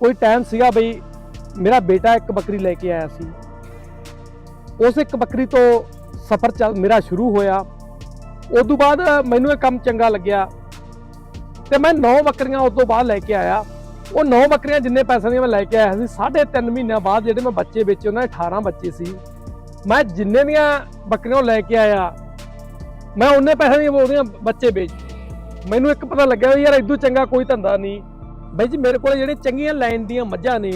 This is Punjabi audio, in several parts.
ਕੋਈ ਟਾਈਮ ਸੀਗਾ ਬਈ, ਮੇਰਾ ਬੇਟਾ ਇੱਕ ਬੱਕਰੀ ਲੈ ਕੇ ਆਇਆ ਸੀ। ਉਸ ਇੱਕ ਬੱਕਰੀ ਤੋਂ ਸਫ਼ਰ ਚੱਲ, ਮੇਰਾ ਸ਼ੁਰੂ ਹੋਇਆ। ਉਸ ਤੋਂ ਬਾਅਦ ਮੈਨੂੰ ਇਹ ਕੰਮ ਚੰਗਾ ਲੱਗਿਆ। ਤੇ ਮੈਂ 9 ਬੱਕਰੀਆਂ ਉਸ ਤੋਂ ਬਾਅਦ ਲੈ ਕੇ ਆਇਆ। ਉਹ 9 ਬੱਕਰੀਆਂ ਜਿੰਨੇ ਪੈਸੇ ਦੀਆਂ ਮੈਂ ਲੈ ਕੇ ਆਇਆ ਸੀ, ਸਾਢੇ ਤਿੰਨ ਮਹੀਨਿਆਂ ਬਾਅਦ ਜਿਹੜੇ ਮੈਂ ਬੱਚੇ ਵੇਚੇ, ਉਹਨਾਂ ਦੇ 18 ਬੱਚੇ ਸੀ। ਮੈਂ ਜਿੰਨੇ ਦੀਆਂ ਬੱਕਰੀਆਂ ਉਹ ਲੈ ਕੇ ਆਇਆ, ਮੈਂ ਉਹਨੇ ਪੈਸੇ ਦੀਆਂ ਉਹਦੀਆਂ ਬੱਚੇ ਵੇਚ ਮੈਨੂੰ ਇੱਕ ਪਤਾ ਲੱਗਿਆ ਵੀ ਯਾਰ ਇਦੋਂ ਚੰਗਾ ਕੋਈ ਧੰਦਾ ਨਹੀਂ। ਬਈ ਜੀ ਮੇਰੇ ਕੋਲ ਜਿਹੜੇ ਚੰਗੀਆਂ ਲਾਈਨ ਦੀਆਂ ਮੱਝਾਂ ਨੇ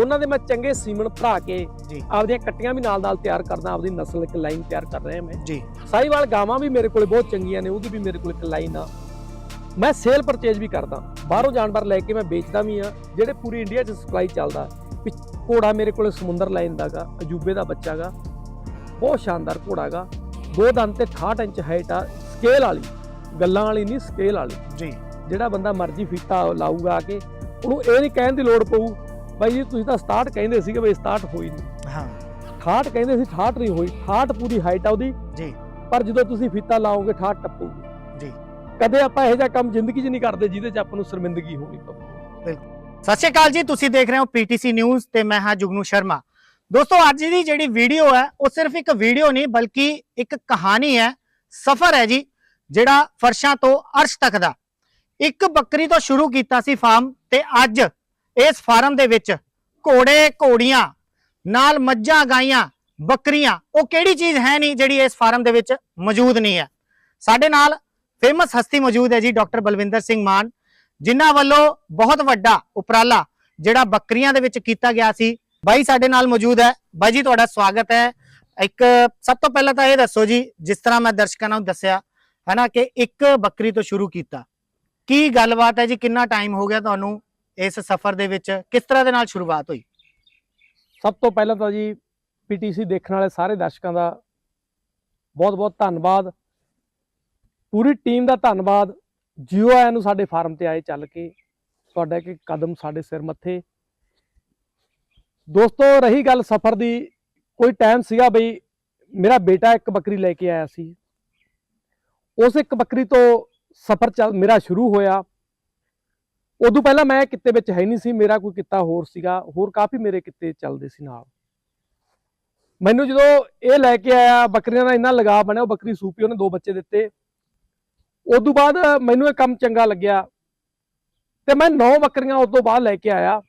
ਉਹਨਾਂ ਦੇ ਮੈਂ ਚੰਗੇ ਸੀਮਨ ਭਰਾ ਕੇ ਆਪਦੀਆਂ ਕੱਟੀਆਂ ਵੀ ਨਾਲ ਨਾਲ ਤਿਆਰ ਕਰਦਾ ਆਪਦੀ ਨਸਲ ਇੱਕ ਲਾਈਨ ਤਿਆਰ ਕਰ ਰਿਹਾ ਮੈਂ। ਜੀ। ਸਾਈਵਾਲ ਗਾਵਾਂ ਵੀ ਮੇਰੇ ਕੋਲੇ ਬਹੁਤ ਚੰਗੀਆਂ ਨੇ ਉਹਦੀ ਵੀ ਮੇਰੇ ਕੋਲ ਇੱਕ ਲਾਈਨ ਆ। ਮੈਂ ਸੇਲ ਪਰਚੇਜ ਵੀ ਕਰਦਾ ਬਾਹਰੋਂ ਜਾਨਵਰ ਲੈ ਕੇ ਮੈਂ ਵੇਚਦਾ ਵੀ ਆ ਜਿਹੜੇ ਪੂਰੀ ਇੰਡੀਆ 'ਚ ਸਪਲਾਈ ਚੱਲਦਾ ਘੋੜਾ ਮੇਰੇ ਕੋਲੇ ਸਮੁੰਦਰ ਲਾਈਨ ਦਾਗਾ ਅਜੂਬੇ ਦਾ ਬੱਚਾਗਾ ਬਹੁਤ ਸ਼ਾਨਦਾਰ ਘੋੜਾਗਾ ਦੋ ਦੰਦ ਤੇ 68 ਇੰਚ ਹਾਈਟ ਆ ਸਕੇਲ ਵਾਲੀ ਗੱਲਾਂ ਵਾਲੀ ਨਹੀਂ ਸਕੇਲ ਵਾਲੀ। ਜੀ। ਜਿਹੜਾ ਬੰਦਾ ਮਰਜ਼ੀ ਫੀਤਾ ਲਾਊਗਾ ਆ ਕੇ ਉਹਨੂੰ ਇਹ ਨਹੀਂ ਕਹਿਣ ਦੀ ਲੋੜ ਪਊ ਬਾਈ ਜੀ ਤੁਸੀਂ ਤਾਂ 67 ਕਹਿੰਦੇ ਸੀਗੇ ਬਈ 67 ਹੋਈ ਨਹੀਂ ਹਾਂ। 68 ਕਹਿੰਦੇ ਸੀ 68 ਨਹੀਂ ਹੋਈ 68 ਪੂਰੀ ਹਾਈਟ ਆ ਉਹਦੀ। ਜੀ। ਪਰ ਜਦੋਂ ਤੁਸੀਂ ਫੀਤਾ ਲਾਓਗੇ 68 ਟੱਪੂਗੀ। ਜੀ। ਕਦੇ ਆਪਾਂ ਇਹੋ ਜਿਹਾ ਕੰਮ ਜ਼ਿੰਦਗੀ 'ਚ ਨਹੀਂ ਕਰਦੇ ਜਿਹਦੇ 'ਚ ਆਪਾਂ ਨੂੰ ਸ਼ਰਮਿੰਦਗੀ ਹੋਣੀ ਪਵੇ। ਸਤਿ ਸ਼੍ਰੀ ਅਕਾਲ ਜੀ ਤੁਸੀਂ ਦੇਖ ਰਹੇ ਹੋ ਪੀਟੀਸੀ ਨਿਊਜ਼ ਤੇ ਮੈਂ ਹਾਂ ਜੁਗਨੂ ਸ਼ਰਮਾ। ਦੋਸਤੋ ਅੱਜ ਦੀ ਜਿਹੜੀ ਵੀਡੀਓ ਹੈ ਉਹ ਸਿਰਫ ਇੱਕ ਵੀਡੀਓ ਨਹੀਂ ਬਲਕਿ ਇੱਕ ਕਹਾਣੀ ਹੈ ਸਫ਼ਰ ਹੈ ਜੀ ਜਿਹੜਾ ਫਰਸ਼ਾਂ ਤੋਂ ਅਰਸ਼ ਤੱਕ ਦਾ। ਇੱਕ ਬੱਕਰੀ ਤੋਂ ਸ਼ੁਰੂ ਕੀਤਾ ਸੀ ਫਾਰਮ ਤੇ ਅੱਜ ਇਸ ਫਾਰਮ ਦੇ ਵਿੱਚ ਘੋੜੇ, ਘੋੜੀਆਂ ਨਾਲ ਮੱਝਾਂ, ਗਾਈਆਂ, ਬੱਕਰੀਆਂ, ਉਹ ਕਿਹੜੀ ਚੀਜ਼ ਹੈ ਨਹੀਂ ਜਿਹੜੀ ਇਸ ਫਾਰਮ ਦੇ ਵਿੱਚ ਮੌਜੂਦ ਨਹੀਂ ਹੈ? ਸਾਡੇ ਨਾਲ ਫੇਮਸ ਹਸਤੀ ਮੌਜੂਦ ਹੈ ਜੀ ਡਾਕਟਰ ਬਲਵਿੰਦਰ ਸਿੰਘ ਮਾਨ, ਜਿਨ੍ਹਾਂ ਵੱਲੋਂ ਬਹੁਤ ਵੱਡਾ ਉਪਰਾਲਾ ਜਿਹੜਾ ਬੱਕਰੀਆਂ ਦੇ ਵਿੱਚ ਕੀਤਾ ਗਿਆ ਸੀ। ਬਾਈ ਸਾਡੇ ਨਾਲ ਮੌਜੂਦ ਹੈ। ਬਾਈ ਜੀ, ਤੁਹਾਡਾ ਸਵਾਗਤ ਹੈ। ਇੱਕ ਸਭ ਤੋਂ ਪਹਿਲਾਂ ਤਾਂ ਇਹ ਦੱਸੋ ਜੀ, ਜਿਸ ਤਰ੍ਹਾਂ ਮੈਂ ਦਰਸ਼ਕਾਂ ਨੂੰ ਦੱਸਿਆ, ਹੈ ਨਾ, ਕਿ ਇੱਕ ਬੱਕਰੀ ਤੋਂ ਸ਼ੁਰੂ ਕੀਤਾ। ਕੀ ਗੱਲਬਾਤ ਹੈ ਜੀ? ਕਿੰਨਾ ਟਾਈਮ ਹੋ ਗਿਆ ਤੁਹਾਨੂੰ ਇਸ ਸਫ਼ਰ ਦੇ ਵਿੱਚ? ਕਿਸ ਤਰ੍ਹਾਂ ਦੇ ਨਾਲ ਸ਼ੁਰੂਆਤ ਹੋਈ? ਸਭ ਤੋਂ ਪਹਿਲਾਂ ਤਾਂ ਜੀ ਪੀਟੀਸੀ ਦੇਖਣ ਵਾਲੇ ਸਾਰੇ ਦਰਸ਼ਕਾਂ ਦਾ ਬਹੁਤ-ਬਹੁਤ ਧੰਨਵਾਦ। ਪੂਰੀ ਟੀਮ ਦਾ ਧੰਨਵਾਦ। ਜੀਓ ਆਇਆਂ ਨੂੰ ਸਾਡੇ ਫਾਰਮ ਤੇ ਆਏ ਚੱਲ ਕੇ। ਤੁਹਾਡਾ ਇੱਕ ਇੱਕ ਕਦਮ ਸਾਡੇ ਸਿਰ ਮੱਥੇ। ਦੋਸਤੋ, ਰਹੀ ਗੱਲ ਸਫ਼ਰ ਦੀ। ਕੋਈ ਟਾਈਮ ਸੀਗਾ ਬਈ ਮੇਰਾ ਬੇਟਾ ਇੱਕ ਬੱਕਰੀ ਲੈ ਕੇ ਆਇਆ ਸੀ। ਉਸ ਇੱਕ ਬੱਕਰੀ ਤੋਂ ਸਫ਼ਰ ਚੱਲ, ਮੇਰਾ ਸ਼ੁਰੂ ਹੋਇਆ। ਉਦੋਂ ਪਹਿਲਾਂ ਮੈਂ ਕਿੱਤੇ ਵਿੱਚ ਹੈ ਨਹੀਂ ਸੀ, ਮੇਰਾ ਕੋਈ ਕਿੱਤਾ ਹੋਰ ਸੀਗਾ, ਹੋਰ ਕਾਫੀ ਮੇਰੇ ਕਿੱਤੇ ਚੱਲਦੇ ਸੀ ਨਾਲ। ਮੈਨੂੰ ਜਦੋਂ ਇਹ ਲੈ ਕੇ ਆਇਆ, ਬੱਕਰੀਆਂ ਦਾ ਇੰਨਾ ਲਗਾਵ ਬਣਿਆ, ਉਹ ਬੱਕਰੀ ਸੂਪੀ ਉਹਨੇ ਦੋ ਬੱਚੇ ਦਿੱਤੇ। ਉਦੋਂ ਬਾਅਦ ਮੈਨੂੰ ਇਹ ਕੰਮ ਚੰਗਾ ਲੱਗਿਆ। ਤੇ ਮੈਂ 9 ਬੱਕਰੀਆਂ ਉਸ ਤੋਂ ਬਾਅਦ ਲੈ ਕੇ ਆਇਆ।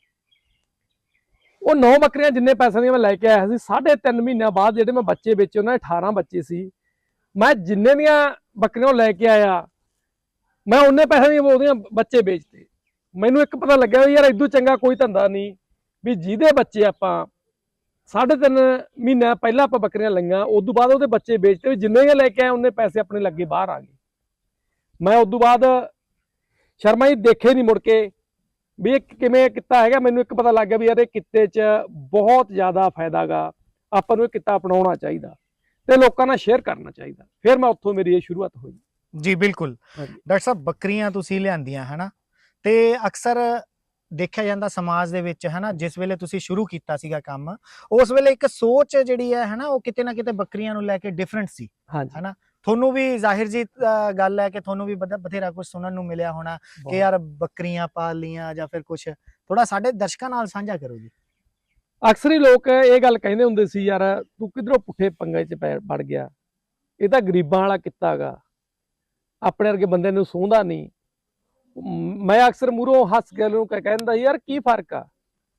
ਉਹ 9 ਬੱਕਰੀਆਂ ਜਿੰਨੇ ਪੈਸੇ ਦੀਆਂ ਮੈਂ ਲੈ ਕੇ ਆਇਆ ਸੀ, ਸਾਢੇ ਤਿੰਨ ਮਹੀਨਿਆਂ ਬਾਅਦ ਜਿਹੜੇ ਮੈਂ ਬੱਚੇ ਵੇਚੇ, ਉਹਨਾਂ ਦੇ 18 ਬੱਚੇ ਸੀ। ਮੈਂ ਜਿੰਨੇ ਦੀਆਂ ਬੱਕਰੀਆਂ ਉਹ ਲੈ ਕੇ ਆਇਆ ਮੈਂ ਉਹਨੇ ਪੈਸੇ ਦੀਆਂ ਉਹਦੀਆਂ ਬੱਚੇ ਵੇਚਤੇ। ਮੈਨੂੰ ਇੱਕ ਪਤਾ ਲੱਗਿਆ ਵੀ ਯਾਰ ਇਦੋਂ ਚੰਗਾ ਕੋਈ ਧੰਦਾ ਨਹੀਂ, ਵੀ ਜਿਹਦੇ ਬੱਚੇ ਆਪਾਂ ਸਾਢੇ ਤਿੰਨ ਮਹੀਨਾ ਪਹਿਲਾਂ ਆਪਾਂ ਬੱਕਰੀਆਂ ਲਈਆਂ ਉਸ ਤੋਂ ਬਾਅਦ ਉਹਦੇ ਬੱਚੇ ਵੇਚਤੇ, ਵੀ ਜਿੰਨੇ ਲੈ ਕੇ ਆਏ ਉਹਨੇ ਪੈਸੇ ਆਪਣੇ ਲੱਗੇ ਬਾਹਰ ਆ ਗਏ। ਮੈਂ ਉਸ ਤੋਂ ਬਾਅਦ ਸ਼ਰਮਾ ਜੀ ਦੇਖੇ ਨਹੀਂ ਮੁੜ ਕੇ, ਵੀ ਇਹ ਕਿਵੇਂ ਕਿੱਤਾ ਹੈਗਾ, ਮੈਨੂੰ ਇੱਕ ਪਤਾ ਲੱਗ ਗਿਆ ਵੀ ਯਾਰ ਇਹ ਕਿੱਤੇ 'ਚ ਬਹੁਤ ਜ਼ਿਆਦਾ ਫਾਇਦਾਗਾ ਆਪਾਂ ਨੂੰ ਇਹ ਕਿੱਤਾ ਅਪਣਾਉਣਾ ਚਾਹੀਦਾ ਤੇ ਲੋਕਾਂ ਨਾਲ ਸ਼ੇਅਰ ਕਰਨਾ ਚਾਹੀਦਾ। ਫਿਰ ਮੈਂ ਉੱਥੋਂ ਮੇਰੀ ਇਹ ਸ਼ੁਰੂਆਤ ਹੋਈ। ਜੀ ਬਿਲਕੁਲ। ਡਾਕਟਰ ਸਾਹਿਬ ਬੱਕਰੀਆਂ ਤੁਸੀਂ ਲਿਆਂਦੀਆਂ ਹਨਾ? ਤੇ ਅਕਸਰ ਦੇਖਿਆ ਜਾਂਦਾ ਸਮਾਜ ਦੇ ਵਿੱਚ ਹਨਾ ਜਿਸ ਵੇਲੇ ਤੁਸੀਂ ਸ਼ੁਰੂ ਕੀਤਾ ਸੀਗਾ ਕੰਮ ਉਸ ਵੇਲੇ ਇੱਕ ਸੋਚ ਜਿਹੜੀ ਹੈ ਹਨਾ ਉਹ ਕਿਤੇ ਨਾ ਕਿਤੇ ਬੱਕਰੀਆਂ ਨੂੰ ਲੈ ਕੇ ਡਿਫਰੈਂਟ ਸੀ ਹਨਾ? ਤੁਹਾਨੂੰ ਵੀ ਜ਼ਾਹਿਰ ਜੀ ਗੱਲ ਹੈ ਕਿ ਤੁਹਾਨੂੰ ਵੀ ਬਥ- ਬਥੇਰਾ ਕੁਝ ਸੁਣਨ ਨੂੰ ਮਿਲਿਆ ਹੋਣਾ ਕਿ ਯਾਰ ਬੱਕਰੀਆਂ ਪਾਲ ਲੀਆਂ ਜਾਂ ਫਿਰ ਕੁਝ ਥੋੜਾ ਸਾਡੇ ਦਰਸ਼ਕਾਂ ਨਾਲ ਸਾਂਝਾ ਕਰੋ ਜੀ। ਅਕਸਰ ਹੀ ਲੋਕ ਇਹ ਗੱਲ ਕਹਿੰਦੇ ਹੁੰਦੇ ਸੀ ਯਾਰ ਤੂੰ ਕਿਧਰੋਂ ਪੁੱਠੇ ਪੰਗੇ 'ਚ ਪੈ ਵੜ ਗਿਆ? ਇਹ ਤਾਂ ਗਰੀਬਾਂ ਵਾਲਾ ਕਿੱਤਾ ਗਾ। ਆਪਣੇ ਵਰਗੇ ਬੰਦੇ ਨੂੰ ਸੂੰਹਦਾ ਨਹੀਂ। ਮ- ਅਕਸਰ ਮੂਹਰੋਂ ਹੱਸ ਕੇ ਕਹਿ ਕਹਿੰਦਾ ਯਾਰ ਕੀ ਫ਼ਰਕ ਆ?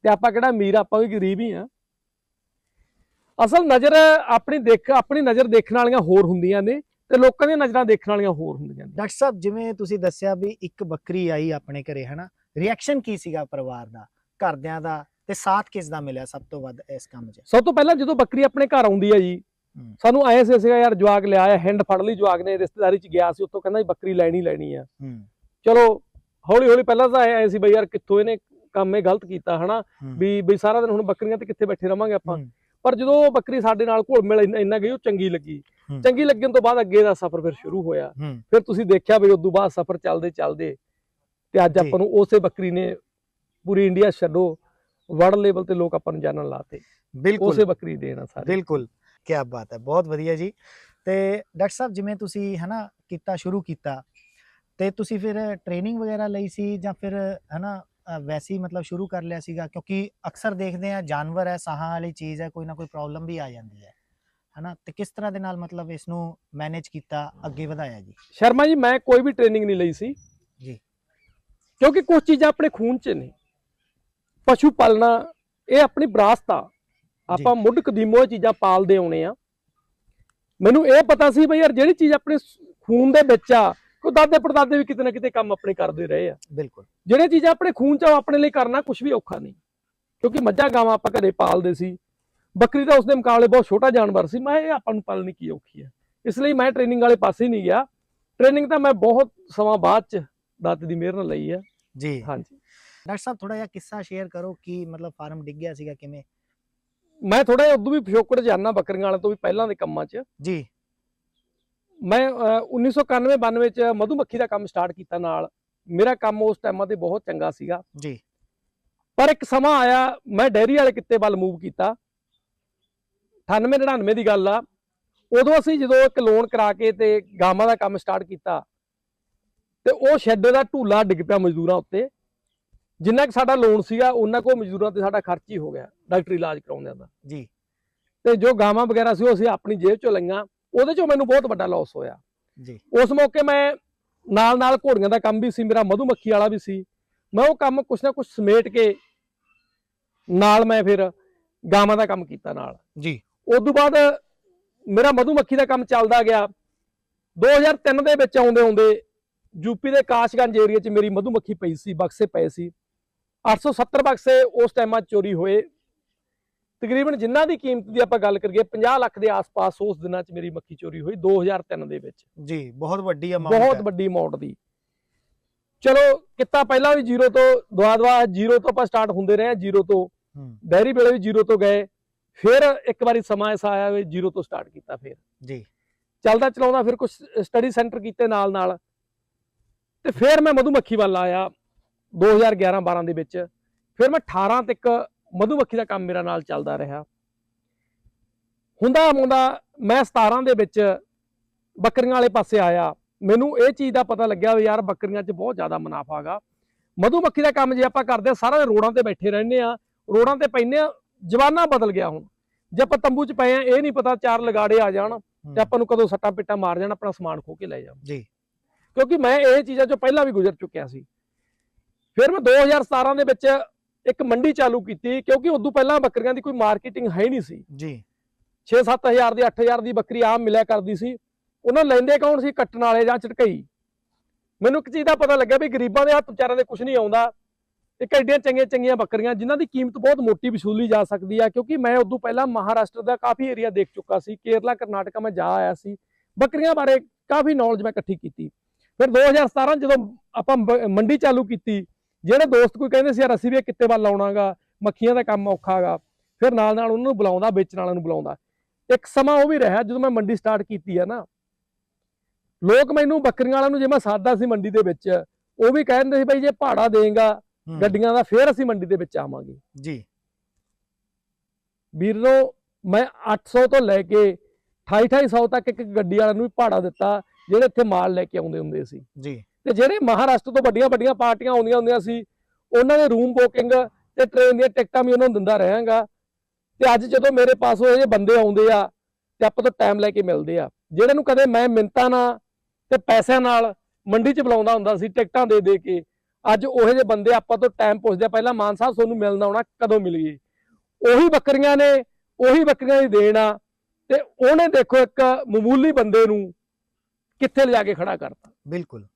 ਤੇ ਆਪਾਂ ਕਿਹੜਾ ਅਮੀਰ ਆਪਾਂ ਵੀ ਗਰੀਬ ਹੀ ਆ। ਅਸਲ ਨਜ਼ਰ ਆਪਣੀ ਦੇਖ ਆਪਣੀ ਨਜ਼ਰ ਦੇਖਣ ਵਾਲੀਆਂ ਹੋਰ ਹੁੰਦੀਆਂ ਨੇ ਤੇ ਲੋਕਾਂ ਦੀਆਂ ਨਜ਼ਰਾਂ ਦੇਖਣ ਵਾਲੀਆਂ ਹੋਰ ਹੁੰਦੀਆਂ ਨੇ। ਡਾਕਟਰ ਸਾਹਿਬ ਜਿਵੇਂ ਤੁਸੀਂ ਦੱਸਿਆ ਵੀ ਇੱਕ ਬੱਕਰੀ ਆਈ ਆਪਣੇ ਘਰੇ ਹਨਾ? ਰਿਐਕਸ਼ਨ ਕੀ ਸੀਗਾ ਪਰਿਵਾਰ ਦਾ? ਘਰਦਿਆਂ ਦਾ ਤੇ ਸਾਥ ਕਿਸ ਦਾ ਮਿਲਿਆ ਸਭ ਤੋਂ ਵੱਧ ਇਸ ਕੰਮ 'ਚ? ਸਭ ਤੋਂ ਪਹਿਲਾਂ ਜਦੋਂ ਬੱਕਰੀ ਆਪਣੇ ਘਰ ਆਉਂਦੀ ਹੈ ਜੀ। ਸਾਨੂੰ ਐਂ ਸੀ ਸੀਗਾ ਯਾਰ ਜਵਾਕ ਲਿਆ ਆ ਹੈਂਡ ਫੜ ਲਈ ਜਵਾਕ ਨੇ ਰਿਸ਼ਤੇਦਾਰੀ 'ਚ ਗਿਆ ਸੀ ਉੱਥੋਂ ਕਹਿੰਦਾ ਬੱਕਰੀ ਲੈਣੀ ਲੈਣੀ ਆ। ਚਲੋ ਹੌਲੀ ਹੌਲੀ ਪਹਿਲਾਂ ਤਾਂ ਐ ਸੀ ਬਈ ਯਾਰ ਕਿੱਥੋਂ ਇਹਨੇ ਕੰਮ ਇਹ ਗਲਤ ਕੀਤਾ ਹਨਾ। ਵੀ ਬਈ ਸਾਰਾ ਦਿਨ ਹੁਣ ਬੱਕਰੀਆਂ ਤੇ ਕਿੱਥੇ ਬੈਠੇ ਰਵਾਂਗੇ ਆਪਾਂ। ਪਰ ਜਦੋਂ ਉਹ ਬੱਕਰੀ ਸਾਡੇ ਨਾਲ ਘੁਲ ਮਿਲ ਇੰਨਾ- ਗਈ ਉਹ ਚੰਗੀ ਲੱਗੀ। ਚੰਗੀ ਲੱਗਣ ਤੋਂ ਬਾਅਦ ਅੱਗੇ ਦਾ ਸਫ਼ਰ ਫਿਰ ਸ਼ੁਰੂ ਹੋਇਆ। ਫਿਰ ਤੁਸੀਂ ਦੇਖਿਆ ਬਈ ਉਦੋਂ ਬਾਅਦ ਸਫ਼ਰ ਚੱਲਦੇ ਚੱਲਦੇ ਤੇ ਅੱਜ। ਆਪਾਂ ਨੂੰ ਉਸੇ ਬੱਕਰੀ ਨੇ ਪੂਰੀ ਇੰਡੀਆ ਛੱਡੋ ਵਰਲਡ ਲੈਵਲ ਤੇ ਲੋਕ ਆਪਾਂ ਨੂੰ ਜਾਣਨ ਲਾਤੇ। ਬਿਲਕੁਲ। ਉਸੇ ਬੱਕਰੀ ਦੇਣਾ ਸਾਰੇ। ਬਿਲਕੁਲ। ਕੀ ਬਾਤ ਹੈ ਬਹੁਤ ਵਧੀਆ ਜੀ। ਤੇ ਡਾਕਟਰ ਸਾਹਿਬ ਜਿਵੇਂ ਤੁਸੀਂ ਹਨਾ ਕੀਤਾ ਸ਼ੁਰੂ ਕੀਤਾ ਤੇ ਤੁਸੀਂ ਫਿਰ ਟ੍ਰੇਨਿੰਗ ਵਗੈਰਾ ਲਈ ਸੀ ਜਾਂ ਫਿਰ ਹਨਾ ਵੈਸੇ ਹੀ ਮਤਲਬ ਸ਼ੁਰੂ ਕਰ ਲਿਆ ਸੀਗਾ? ਕਿਉਂਕਿ ਅਕਸਰ ਦੇਖਦੇ ਆ ਜਾਨਵਰ ਹੈ ਸਾਹਾਂ ਵਾਲੀ ਚੀਜ਼ ਹੈ ਕੋਈ ਨਾ ਕੋਈ ਪ੍ਰੋਬਲਮ ਵੀ ਆ ਜਾਂਦੀ ਹੈ। ਹਨਾ ਤੇ ਕਿਸ ਤਰ੍ਹਾਂ ਦੇ ਨਾਲ ਮਤਲਬ ਇਸ ਨੂੰ ਮੈਨੇਜ ਕੀਤਾ ਅੱਗੇ ਵਧਾਇਆ ਜੀ? ਸ਼ਰਮਾ ਜੀ ਮੈਂ ਕੋਈ ਵੀ ਟ੍ਰੇਨਿੰਗ ਨਹੀਂ ਲਈ ਸੀ। ਜੀ। ਕਿਉਂਕਿ ਕੁਝ ਚੀਜ਼ਾਂ ਆਪਣੇ ਖੂਨ 'ਚ ਨੇ। ਪਸ਼ੂ ਪਾਲਣਾ ਇਹ ਆਪਣੀ ਵਿਰਾਸਤ ਆ। ਆਪਾਂ ਮੁੱਢ ਕਦੀਮੋਂ ਚੀਜ਼ਾਂ ਪਾਲਦੇ ਆਉਣੇ ਆ। ਮੈਨੂੰ ਇਹ ਪਤਾ ਸੀ ਬਈ ਯਾਰ ਜਿਹੜੀ ਚੀਜ਼ ਆਪਣੇ ਖੂਨ ਦੇ ਵਿੱਚ ਆ ਕੋ ਦਾਦੇ ਪੜਦਾਦੇ ਵੀ ਕਿਤੇ ਨਾ ਕਿਤੇ ਕੰਮ ਆਪਣੇ ਕਰਦੇ ਰਹੇ ਆ। ਬਿਲਕੁਲ। ਜਿਹੜੇ ਚੀਜ਼ਾਂ ਆਪਣੇ ਖੂਨ 'ਚ ਆ ਆਪਣੇ ਲਈ ਕਰਨਾ ਕੁਝ ਵੀ ਔਖਾ ਨਹੀਂ। ਕਿਉਂਕਿ ਮੱਝਾਂ ਗਾਵਾਂ ਆਪਾਂ ਘਰੇ ਪਾਲਦੇ ਸੀ। ਬੱਕਰੀ ਤਾਂ ਉਸ ਦੇ ਮੁਕਾਬਲੇ ਬਹੁਤ ਛੋਟਾ ਜਾਨਵਰ ਸੀ। ਮੈਂ ਇਹ ਆਪਾਂ ਨੂੰ ਪਾਲਣੀ ਕੀ ਔਖੀ ਹੈ ਇਸ ਲਈ ਮੈਂ ਟ੍ਰੇਨਿੰਗ ਵਾਲੇ ਪਾਸੇ ਨਹੀਂ ਗਿਆ। ਟ੍ਰੇਨਿੰਗ ਤਾਂ ਮੈਂ ਬਹੁਤ ਸਮਾਂ ਬਾਅਦ 'ਚ ਦਾਤੇ ਦੀ ਮਿਹਰ ਨਾਲ ਲਈ ਹੈ ਜੀ। ਹਾਂਜੀ। ਡਾਕਟਰ ਸਾਹਿਬ ਥੋੜਾ ਜਿਹਾ ਕਿੱਸਾ ਸ਼ੇਅਰ ਕਰੋ ਕਿ ਮਤਲਬ ਫਾਰਮ ਡਿੱਗ ਗਿਆ ਸੀਗਾ ਕਿਵੇਂ? ਮੈਂ ਥੋੜਾ ਜਿਹਾ ਉਦੋਂ ਵੀ ਪਿਛੋਕੜ ਜਾਣਾ ਬੱਕਰੀਆਂ ਵਾਲੇ ਤੋਂ ਵੀ ਪਹਿਲਾਂ ਦੇ ਕੰਮਾਂ 'ਚ। ਜੀ। ਮੈਂ ਅਹ, 1991 92 ਚ ਮਧੂਮੱਖੀ ਦਾ ਕੰਮ ਸਟਾਰਟ ਕੀਤਾ ਨਾਲ। ਮੇਰਾ ਕੰਮ ਉਸ ਟਾਈਮਾਂ ਤੇ ਬਹੁਤ ਚੰਗਾ ਸੀਗਾ। ਜੀ। ਪਰ ਇੱਕ ਸਮਾਂ ਆਇਆ ਮੈਂ ਡੈਰੀ ਵਾਲੇ ਕਿੱਤੇ ਵੱਲ ਮੂਵ ਕੀਤਾ। 98 99 ਦੀ ਗੱਲ ਆ। ਉਦੋਂ ਅਸੀਂ ਜਦੋਂ ਇੱਕ ਲੋਨ ਕਰਾ ਕੇ ਤੇ ਗਾਵਾਂ ਦਾ ਕੰਮ ਸਟਾਰਟ ਕੀਤਾ ਤੇ ਉਹ ਸ਼ੈੱਡ ਦਾ ਢੂਲਾ ਡਿੱਗ ਪਿਆ ਮਜ਼ਦੂਰਾਂ ਉੱਤੇ। ਜਿੰਨਾ ਕਿ ਸਾਡਾ ਲੋਨ ਸੀਗਾ ਉਹਨਾਂ ਕੋ ਮਜ਼ਦੂਰਾਂ ਤੇ ਸਾਡਾ ਖਰਚ ਹੀ ਹੋ ਗਿਆ। ਡਾਕਟਰੀ ਇਲਾਜ ਕਰਾਉਂਦਿਆਂ ਦਾ ਜੀ। ਤੇ ਜੋ ਗਾਵਾਂ ਵਗੈਰਾ ਸੀ ਉਹ ਅਸੀਂ ਆਪਣੀ ਜੇਬ ਚੋਂ ਲਈਆਂ। ਉਹਦੇ ਚੋਂ ਮੈਨੂੰ ਬਹੁਤ ਵੱਡਾ ਲਾਸ ਹੋਇਆ। ਜੀ। ਉਸ ਮੌਕੇ ਮੈਂ ਨਾਲ ਨਾਲ ਘੋੜੀਆਂ ਦਾ ਕੰਮ ਵੀ ਸੀ ਮੇਰਾ ਮਧੂਮੱਖੀ ਵਾਲਾ ਵੀ ਸੀ। ਮੈਂ ਉਹ ਕੰਮ ਕੁਛ ਨਾ ਕੁਛ ਸਮੇਟ ਕੇ ਨਾਲ ਮੈਂ ਫਿਰ ਗਾਵਾਂ ਦਾ ਕੰਮ ਕੀਤਾ ਨਾਲ। ਜੀ। ਉਸ ਤੋਂ ਬਾਅਦ ਮੇਰਾ ਮਧੂਮੱਖੀ ਦਾ ਕੰਮ ਚੱਲਦਾ ਗਿਆ। 2003 ਦੇ ਵਿੱਚ ਆਉਂਦੇ ਆਉਂਦੇ ਯੂਪੀ ਦੇ ਕਾਸ਼ਗੰਜ ਏਰੀਆ 'ਚ ਮੇਰੀ ਮਧੂਮੱਖੀ ਪਈ ਸੀ ਬਕਸੇ ਪਏ ਸੀ। 870 ਬਕਸੇ ਉਸ ਟਾਈਮਾਂ ਚੋਰੀ ਹੋਏ। ਤਕਰੀਬਨ ਜਿੰਨਾਂ ਦੀ ਕੀਮਤ ਦੀ ਆਪਾਂ ਗੱਲ ਕਰੀਏ 50 ਲੱਖ ਦੇ ਆਸ-ਪਾਸ ਉਸ ਦਿਨਾਂ 'ਚ ਮੇਰੀ ਮੱਖੀ ਚੋਰੀ ਹੋਈ 2003 ਦੇ ਵਿੱਚ। ਜੀ ਬਹੁਤ ਵੱਡੀ ਅਮਾਉਂਟ ਬਹੁਤ ਵੱਡੀ ਅਮਾਉਂਟ ਦੀ। ਚਲੋ ਕਿੱਤਾ ਪਹਿਲਾਂ ਵੀ ਜ਼ੀਰੋ ਤੋਂ ਦੁਆ ਦੁਆ ਜ਼ੀਰੋ ਤੋਂ ਆਪਾਂ ਸਟਾਰਟ ਹੁੰਦੇ ਰਹੇ ਜ਼ੀਰੋ ਤੋਂ ਡੈਰੀ ਵੇਲੇ ਵੀ ਜ਼ੀਰੋ ਤੋਂ ਗਏ ਫਿਰ ਇੱਕ ਵਾਰੀ ਸਮਾਂ ਐਸਾ ਆਇਆ ਵੀ ਜ਼ੀਰੋ ਤੋਂ ਸਟਾਰਟ ਕੀਤਾ ਫਿਰ। ਜੀ। ਚੱਲਦਾ ਚਲਾਉਂਦਾ ਫਿਰ ਕੁਝ ਸਟੱਡੀ ਸੈਂਟਰ ਕੀਤੇ ਨਾਲ ਨਾਲ ਤੇ ਫਿਰ ਮੈਂ ਮਧੂਮੱਖੀ ਵੱਲ ਆਇਆ 2011 12 ਦੇ ਵਿੱਚ। ਫਿਰ ਮੈਂ 18 ਤੱਕ ਮਧੂਮੱਖੀ ਦਾ ਕੰਮ ਮੇਰਾ ਨਾਲ ਚੱਲਦਾ ਰਿਹਾ। ਹੁੰਦਾ ਮੁੰਦਾ ਮੈਂ 17 ਦੇ ਵਿੱਚ ਬੱਕਰੀਆਂ ਵਾਲੇ ਪਾਸੇ ਆਇਆ। ਮੈਨੂੰ ਇਹ ਚੀਜ਼ ਦਾ ਪਤਾ ਲੱਗਿਆ ਵੀ ਯਾਰ ਬੱਕਰੀਆਂ 'ਚ ਬਹੁਤ ਜ਼ਿਆਦਾ ਮੁਨਾਫਾ ਹੈਗਾ। ਮਧੂਮੱਖੀ ਦਾ ਕੰਮ ਜੇ ਆਪਾਂ ਕਰਦੇ ਆ ਸਾਰਾ ਰੋਡਾਂ ਤੇ ਬੈਠੇ ਰਹਿੰਦੇ ਆ ਰੋਡਾਂ ਤੇ ਪੈਂਦੇ ਆ ਜਵਾਨਾ ਬਦਲ ਗਿਆ ਹੁਣ। ਜੇ ਆਪਾਂ ਤੰਬੂ 'ਚ ਪਏ ਆ ਇਹ ਨਹੀਂ ਪਤਾ ਚਾਰ ਲਗਾੜੇ ਆ ਜਾਣ ਤੇ ਆਪਾਂ ਨੂੰ ਕਦੋਂ ਸੱਟਾਂ ਪਿੱਟਾਂ ਮਾਰ ਜਾਣ ਆਪਣਾ ਸਮਾਨ ਖੋ ਕੇ ਲੈ ਜਾਣ। ਜੀ। ਕਿਉਂਕਿ ਮੈਂ ਇਹ ਚੀਜ਼ਾਂ ਚੋਂ ਪਹਿਲਾਂ ਵੀ ਗੁਜ਼ਰ ਚੁੱਕਿਆ ਸੀ। ਫਿਰ ਮੈਂ 2017 ਦੇ ਵਿੱਚ ਇੱਕ ਮੰਡੀ ਚਾਲੂ ਕੀਤੀ ਕਿਉਂਕਿ ਉਦੋਂ ਪਹਿਲਾਂ ਬੱਕਰੀਆਂ ਦੀ ਕੋਈ ਮਾਰਕੀਟਿੰਗ ਹੈ ਹੀ ਨਹੀਂ ਸੀ। ਜੀ। 6-7000 ਦੀ 8000 ਦੀ ਬੱਕਰੀ ਆਮ ਮਿਲਿਆ ਕਰਦੀ ਸੀ। ਉਹਨਾਂ ਲੈਂਦੇ ਕੌਣ ਸੀ? ਕੱਟਣ ਵਾਲੇ ਜਾਂ ਝਟਕਈ ਮੈਨੂੰ ਇੱਕ ਚੀਜ਼ ਦਾ ਪਤਾ ਲੱਗਿਆ ਵੀ ਗਰੀਬਾਂ ਦੇ ਹੱਥ ਵਿਚਾਰਿਆਂ ਦੇ ਕੁਝ ਨਹੀਂ ਆਉਂਦਾ। ਇੱਕ ਐਡੀਆਂ ਚੰਗੀਆਂ ਚੰਗੀਆਂ ਬੱਕਰੀਆਂ ਜਿਨ੍ਹਾਂ ਦੀ ਕੀਮਤ ਬਹੁਤ ਮੋਟੀ ਵਸੂਲੀ ਜਾ ਸਕਦੀ ਆ ਕਿਉਂਕਿ ਮੈਂ ਉਦੋਂ ਪਹਿਲਾਂ ਮਹਾਰਾਸ਼ਟਰ ਦਾ ਕਾਫੀ ਏਰੀਆ ਦੇਖ ਚੁੱਕਾ ਸੀ। ਕੇਰਲਾ ਕਰਨਾਟਕਾ ਮੈਂ ਜਾ ਆਇਆ ਸੀ। ਬੱਕਰੀਆਂ ਬਾਰੇ ਕਾਫੀ ਨੌਲੇਜ ਮੈਂ ਇਕੱਠੀ ਕੀਤੀ। ਫਿਰ 2017 ਜਦੋਂ ਆਪਾਂ ਮੰਡੀ ਚਾਲੂ ਕੀਤੀ ਜਿਹੜੇ ਦੋਸਤ ਕੋਈ ਕਹਿੰਦੇ ਸੀ ਯਾਰ ਅਸੀਂ ਵੀ ਇਹ ਕਿੱਤੇ ਵੱਲ ਆਉਣਾਗਾ ਮੱਖੀਆਂ ਦਾ ਕੰਮ ਔਖਾਗਾ। ਫਿਰ ਨਾਲ ਨਾਲ ਉਹਨਾਂ ਨੂੰ ਬੁਲਾਉਂਦਾ ਵੇਚਣ ਵਾਲਿਆਂ ਨੂੰ ਬੁਲਾਉਂਦਾ। ਇੱਕ ਸਮਾਂ ਉਹ ਵੀ ਰਿਹਾ ਜਦੋਂ ਮੈਂ ਮੰਡੀ ਸਟਾਰਟ ਕੀਤੀ ਆ ਨਾ। ਲੋਕ ਮੈਨੂੰ ਬੱਕਰੀਆਂ ਵਾਲਿਆਂ ਨੂੰ ਜੇ ਮੈਂ ਸਾਦਾ ਸੀ ਮੰਡੀ ਦੇ ਵਿੱਚ ਉਹ ਵੀ ਕਹਿੰਦੇ ਸੀ ਬਈ ਜੇ ਭਾੜਾ ਦੇਗਾ ਗੱਡੀਆਂ ਦਾ ਫੇਰ ਅਸੀਂ ਮੰਡੀ ਦੇ ਵਿੱਚ ਆਵਾਂਗੇ। ਜੀ। ਵੀਰੋ ਮੈਂ 800 ਤੋਂ ਲੈ ਕੇ 2800 ਤੱਕ ਇੱਕ ਗੱਡੀ ਵਾਲਿਆਂ ਨੂੰ ਵੀ ਭਾੜਾ ਦਿੱਤਾ ਜਿਹੜੇ ਇੱਥੇ ਮਾਲ ਲੈ ਕੇ ਆਉਂਦੇ ਹੁੰਦੇ ਸੀ। ਜੀ। ਤੇ ਜਿਹੜੇ ਮਹਾਰਾਸ਼ਟਰ ਤੋਂ ਵੱਡੀਆਂ ਵੱਡੀਆਂ ਪਾਰਟੀਆਂ ਆਉਂਦੀਆਂ ਹੁੰਦੀਆਂ ਸੀ, ਉਹਨਾਂ ਦੇ ਰੂਮ ਬੁਕਿੰਗ ਤੇ ਟ੍ਰੇਨ ਦੀਆਂ ਟਿਕਟਾਂ ਵੀ ਉਹਨਾਂ ਨੂੰ ਦਿੰਦਾ ਰਹਾਂਗਾ। ਤੇ ਅੱਜ ਜਦੋਂ ਮੇਰੇ ਪਾਸ ਉਹ ਜਿਹੇ ਬੰਦੇ ਆਉਂਦੇ ਆ, ਤੇ ਆਪਾਂ ਤੋਂ ਟਾਈਮ ਲੈ ਕੇ ਮਿਲਦੇ ਆ। ਜਿਹੜੇ ਨੂੰ ਕਦੇ ਮੈਂ ਮਿੰਤਾਂ ਨਾਲ ਤੇ ਪੈਸਿਆਂ ਨਾਲ ਮੰਡੀ 'ਚ ਬੁਲਾਉਂਦਾ ਹੁੰਦਾ ਸੀ, ਟਿਕਟਾਂ ਦੇ ਦੇ ਕੇ, ਅੱਜ ਉਹੋ ਜਿਹੇ ਬੰਦੇ ਆਪਾਂ ਤੋਂ ਟਾਈਮ ਪੁੱਛਦੇ ਆ, ਪਹਿਲਾਂ ਮਾਨ ਸਾਹਿਬ ਤੁਹਾਨੂੰ ਮਿਲਣਾ ਆਉਣਾ, ਕਦੋਂ ਮਿਲੀਏ? ਉਹੀ ਬੱਕਰੀਆਂ ਨੇ, ਉਹੀ ਬੱਕਰੀਆਂ ਦੀ ਦੇਣ ਆ, ਤੇ ਉਹਨੇ ਦੇਖੋ ਇੱਕ ਮਾਮੂਲੀ ਬੰਦੇ ਨੂੰ ਕਿੱਥੇ ਲਿਜਾ ਕੇ ਖੜਾ ਕਰਤਾ। ਬਿਲਕੁਲ।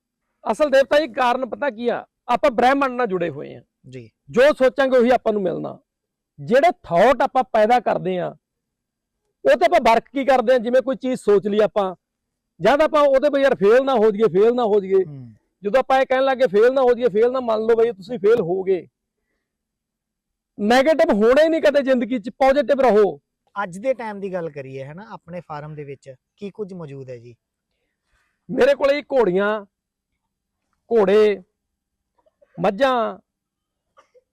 ਅਸਲ ਦੇਵਤਾ ਜੀ ਕਾਰਨ ਪਤਾ ਕੀ ਆ? ਆਪਾਂ ਬ੍ਰਹਿਮੰਡ ਨਾਲ ਜੁੜੇ ਹੋਏ ਆ। ਜੀ। ਜੋ ਸੋਚਾਂਗੇ ਉਹੀ ਆਪਾਂ ਨੂੰ ਮਿਲਣਾ। ਜਿਹੜੇ ਥਾਟ ਆਪਾਂ ਪੈਦਾ ਕਰਦੇ ਆ ਉਹ ਤੇ ਆਪਾਂ ਵਰਕ ਕੀ ਕਰਦੇ ਆ? ਜਿਵੇਂ ਕੋਈ ਚੀਜ਼ ਸੋਚ ਲਈ ਆਪਾਂ। ਜਦ ਆਪਾਂ ਉਹਦੇ ਬਈ ਯਾਰ ਫੇਲ ਨਾ ਹੋ ਜਾਈਏ ਫੇਲ ਨਾ ਹੋ ਜਾਈਏ। ਹੂੰ। ਜਦੋਂ ਆਪਾਂ ਇਹ ਕਹਿਣ ਲੱਗੇ ਫੇਲ ਨਾ ਹੋ ਜਾਈਏ ਫੇਲ ਨਾ ਮੰਨ ਲਓ ਬਈ ਤੁਸੀਂ ਫੇਲ ਹੋਗੇ। 네ਗੇਟਿਵ ਹੋਣਾ ਹੀ ਨਹੀਂ ਕਦੇ ਜ਼ਿੰਦਗੀ 'ਚ ਪੋਜ਼ਿਟਿਵ ਰਹੋ। ਅੱਜ ਦੇ ਟਾਈਮ ਦੀ ਗੱਲ ਕਰੀਏ ਹੈ ਨਾ ਆਪਣੇ ਫਾਰਮ ਦੇ ਵਿੱਚ ਕੀ ਕੁਝ ਮੌਜੂਦ ਹੈ ਜੀ? ਮੇਰੇ ਕੋਲੇ ਘੋੜੀਆਂ ਘੋੜੇ, ਮੱਝਾਂ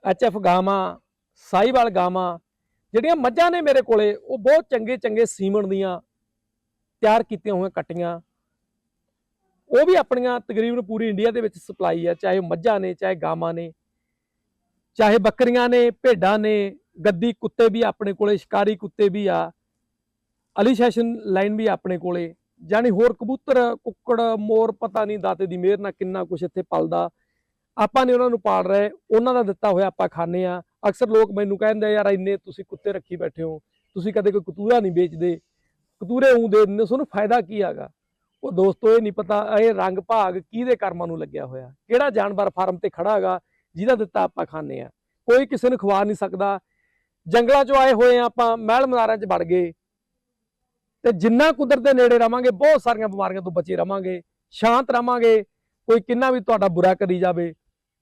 ਐਚਐਫ ਗਾਵਾਂ ਸਾਈਵਾਲ ਗਾਵਾਂ, ਜਿਹੜੀਆਂ ਮੱਝਾਂ ਨੇ ਮੇਰੇ ਕੋਲੇ, ਉਹ ਬਹੁਤ ਚੰਗੇ ਚੰਗੇ ਸੀਮਣ ਦੀਆਂ ਤਿਆਰ ਕੀਤੀਆਂ ਹੋਈਆਂ ਕੱਟੀਆਂ। ਉਹ ਵੀ ਆਪਣੀਆਂ ਤਕਰੀਬਨ ਪੂਰੀ ਇੰਡੀਆ ਦੇ ਵਿੱਚ ਸਪਲਾਈ ਆ, ਚਾਹੇ ਉਹ ਮੱਝਾਂ ਨੇ, ਚਾਹੇ ਗਾਵਾਂ ਨੇ, ਚਾਹੇ ਬੱਕਰੀਆਂ ਨੇ, ਭੇਡਾਂ ਨੇ, ਗੱਦੀ ਕੁੱਤੇ ਵੀ ਆਪਣੇ ਕੋਲੇ, ਸ਼ਿਕਾਰੀ ਕੁੱਤੇ ਵੀ ਆ, ਅਲੀ ਸੈਸ਼ਨ ਲਾਈਨ ਵੀ ਆਪਣੇ ਕੋਲੇ। ਜਾਨੀ ਹੋਰ ਕਬੂਤਰ, ਕੁੱਕੜ, ਮੋਰ, ਪਤਾ ਨਹੀਂ ਦਾਤੇ ਦੀ ਮਿਹਰ ਨਾਲ ਕਿੰਨਾ ਕੁਝ ਇੱਥੇ ਪਲਦਾ। ਆਪਾਂ ਨੇ ਉਹਨਾਂ ਨੂੰ ਪਾਲ ਰਹੇ, ਉਹਨਾਂ ਦਾ ਦਿੱਤਾ ਹੋਇਆ ਆਪਾਂ ਖਾਂਦੇ ਆ ਅਕਸਰ ਲੋਕ ਮੈਨੂੰ ਕਹਿੰਦੇ ਯਾਰ ਇੰਨੇ ਤੁਸੀਂ ਕੁੱਤੇ ਰੱਖੀ ਬੈਠੇ ਹੋ, ਤੁਸੀਂ ਕਦੇ ਕੋਈ ਕਤੂਰਾ ਨਹੀਂ ਵੇਚਦੇ। ਕਤੂਰੇ ਉਂ ਦੇ ਦਿੰਦੇ, ਤੁਹਾਨੂੰ ਫਾਇਦਾ ਕੀ ਹੈਗਾ? ਉਹ ਦੋਸਤੋ, ਇਹ ਨਹੀਂ ਪਤਾ, ਇਹ ਰੰਗ ਭਾਗ ਕਿਹਦੇ ਕਰਮਾਂ ਨੂੰ ਲੱਗਿਆ ਹੋਇਆ? ਕਿਹੜਾ ਜਾਨਵਰ ਫਾਰਮ ਤੇ ਖੜਾ ਹੈਗਾ, ਜਿਹਦਾ ਦਿੱਤਾ ਆਪਾਂ ਖਾਂਦੇ ਆ ਕੋਈ ਕਿਸੇ ਨੂੰ ਖਵਾ ਨਹੀਂ ਸਕਦਾ। ਜੰਗਲਾਂ 'ਚੋਂ ਆਏ ਹੋਏ ਆ ਆਪਾਂ ਮਹਿਲ ਮਨਾਰਿਆਂ 'ਚ ਵੜ ਗਏ। ਤੇ ਜਿੰਨਾ ਕੁਦਰਤ ਦੇ ਨੇੜੇ ਰਵਾਂਗੇ, ਬਹੁਤ ਸਾਰੀਆਂ ਬਿਮਾਰੀਆਂ ਤੋਂ ਬਚੇ ਰਵਾਂਗੇ, ਸ਼ਾਂਤ ਰਵਾਂਗੇ, ਕੋਈ ਕਿੰਨਾ ਵੀ ਤੁਹਾਡਾ ਬੁਰਾ ਕਰੀ ਜਾਵੇ,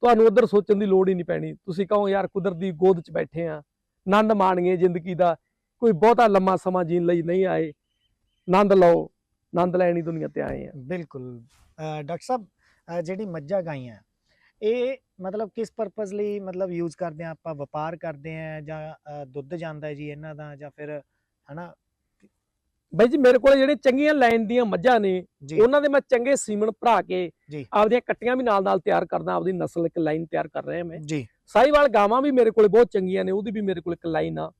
ਤੁਹਾਨੂੰ ਉਧਰ ਸੋਚਣ ਦੀ ਲੋੜ ਹੀ ਨਹੀਂ ਪੈਣੀ। ਤੁਸੀਂ ਕਹੋ, ਯਾਰ, ਕੁਦਰਤ ਦੀ ਗੋਦ 'ਚ ਬੈਠੇ ਆ, ਆਨੰਦ ਮਾਣੀਏ ਜ਼ਿੰਦਗੀ ਦਾ, ਕੋਈ ਬਹੁਤਾ ਲੰਮਾ ਸਮਾਂ ਜੀਣ ਲਈ ਨਹੀਂ ਆਏ। ਆਨੰਦ ਲਓ, ਆਨੰਦ ਲੈਣੀ ਦੁਨੀਆ ਤੇ ਆਏ ਆ। ਬਿਲਕੁਲ। ਅਹ ਡਾਕਟਰ ਸਾਹਿਬ ਜਿਹੜੀ ਮੱਝਾਂ ਗਾਈਆਂ, ਇਹ ਮਤਲਬ ਕਿਸ ਪਰਪਸ ਲਈ ਮਤਲਬ ਯੂਜ਼ ਕਰਦੇ ਆ? ਆਪਾਂ ਵਪਾਰ ਕਰਦੇ ਆ ਜਾਂ ਦੁੱਧ ਜਾਂਦਾ ਜੀ ਇਹਨਾਂ ਦਾ ਜਾਂ ਫਿਰ, ਹਨਾ ਬਾਈ ਜੀ ਮੇਰੇ ਕੋਲ ਜਿਹੜੇ ਚੰਗੀਆਂ ਲਾਈਨ ਦੀਆਂ ਮੱਝਾਂ ਨੇ ਉਹਨਾਂ ਦੇ ਮੈਂ ਚੰਗੇ ਸੀਮਨ ਭਰਾ ਕੇ। ਆਪਦੀਆਂ ਕੱਟੀਆਂ ਵੀ ਨਾਲ ਨਾਲ ਤਿਆਰ ਕਰਦਾ ਆਪਦੀ ਨਸਲ ਇੱਕ ਲਾਈਨ ਤਿਆਰ ਕਰ ਰਿਹਾ ਮੈਂ। ਜੀ। ਸਾਈਵਾਲ ਗਾਵਾਂ ਵੀ ਮੇਰੇ ਕੋਲੇ ਬਹੁਤ ਚੰਗੀਆਂ ਨੇ ਉਹਦੀ ਵੀ ਮੇਰੇ ਕੋਲ ਇੱਕ ਲਾਈਨ ਆ।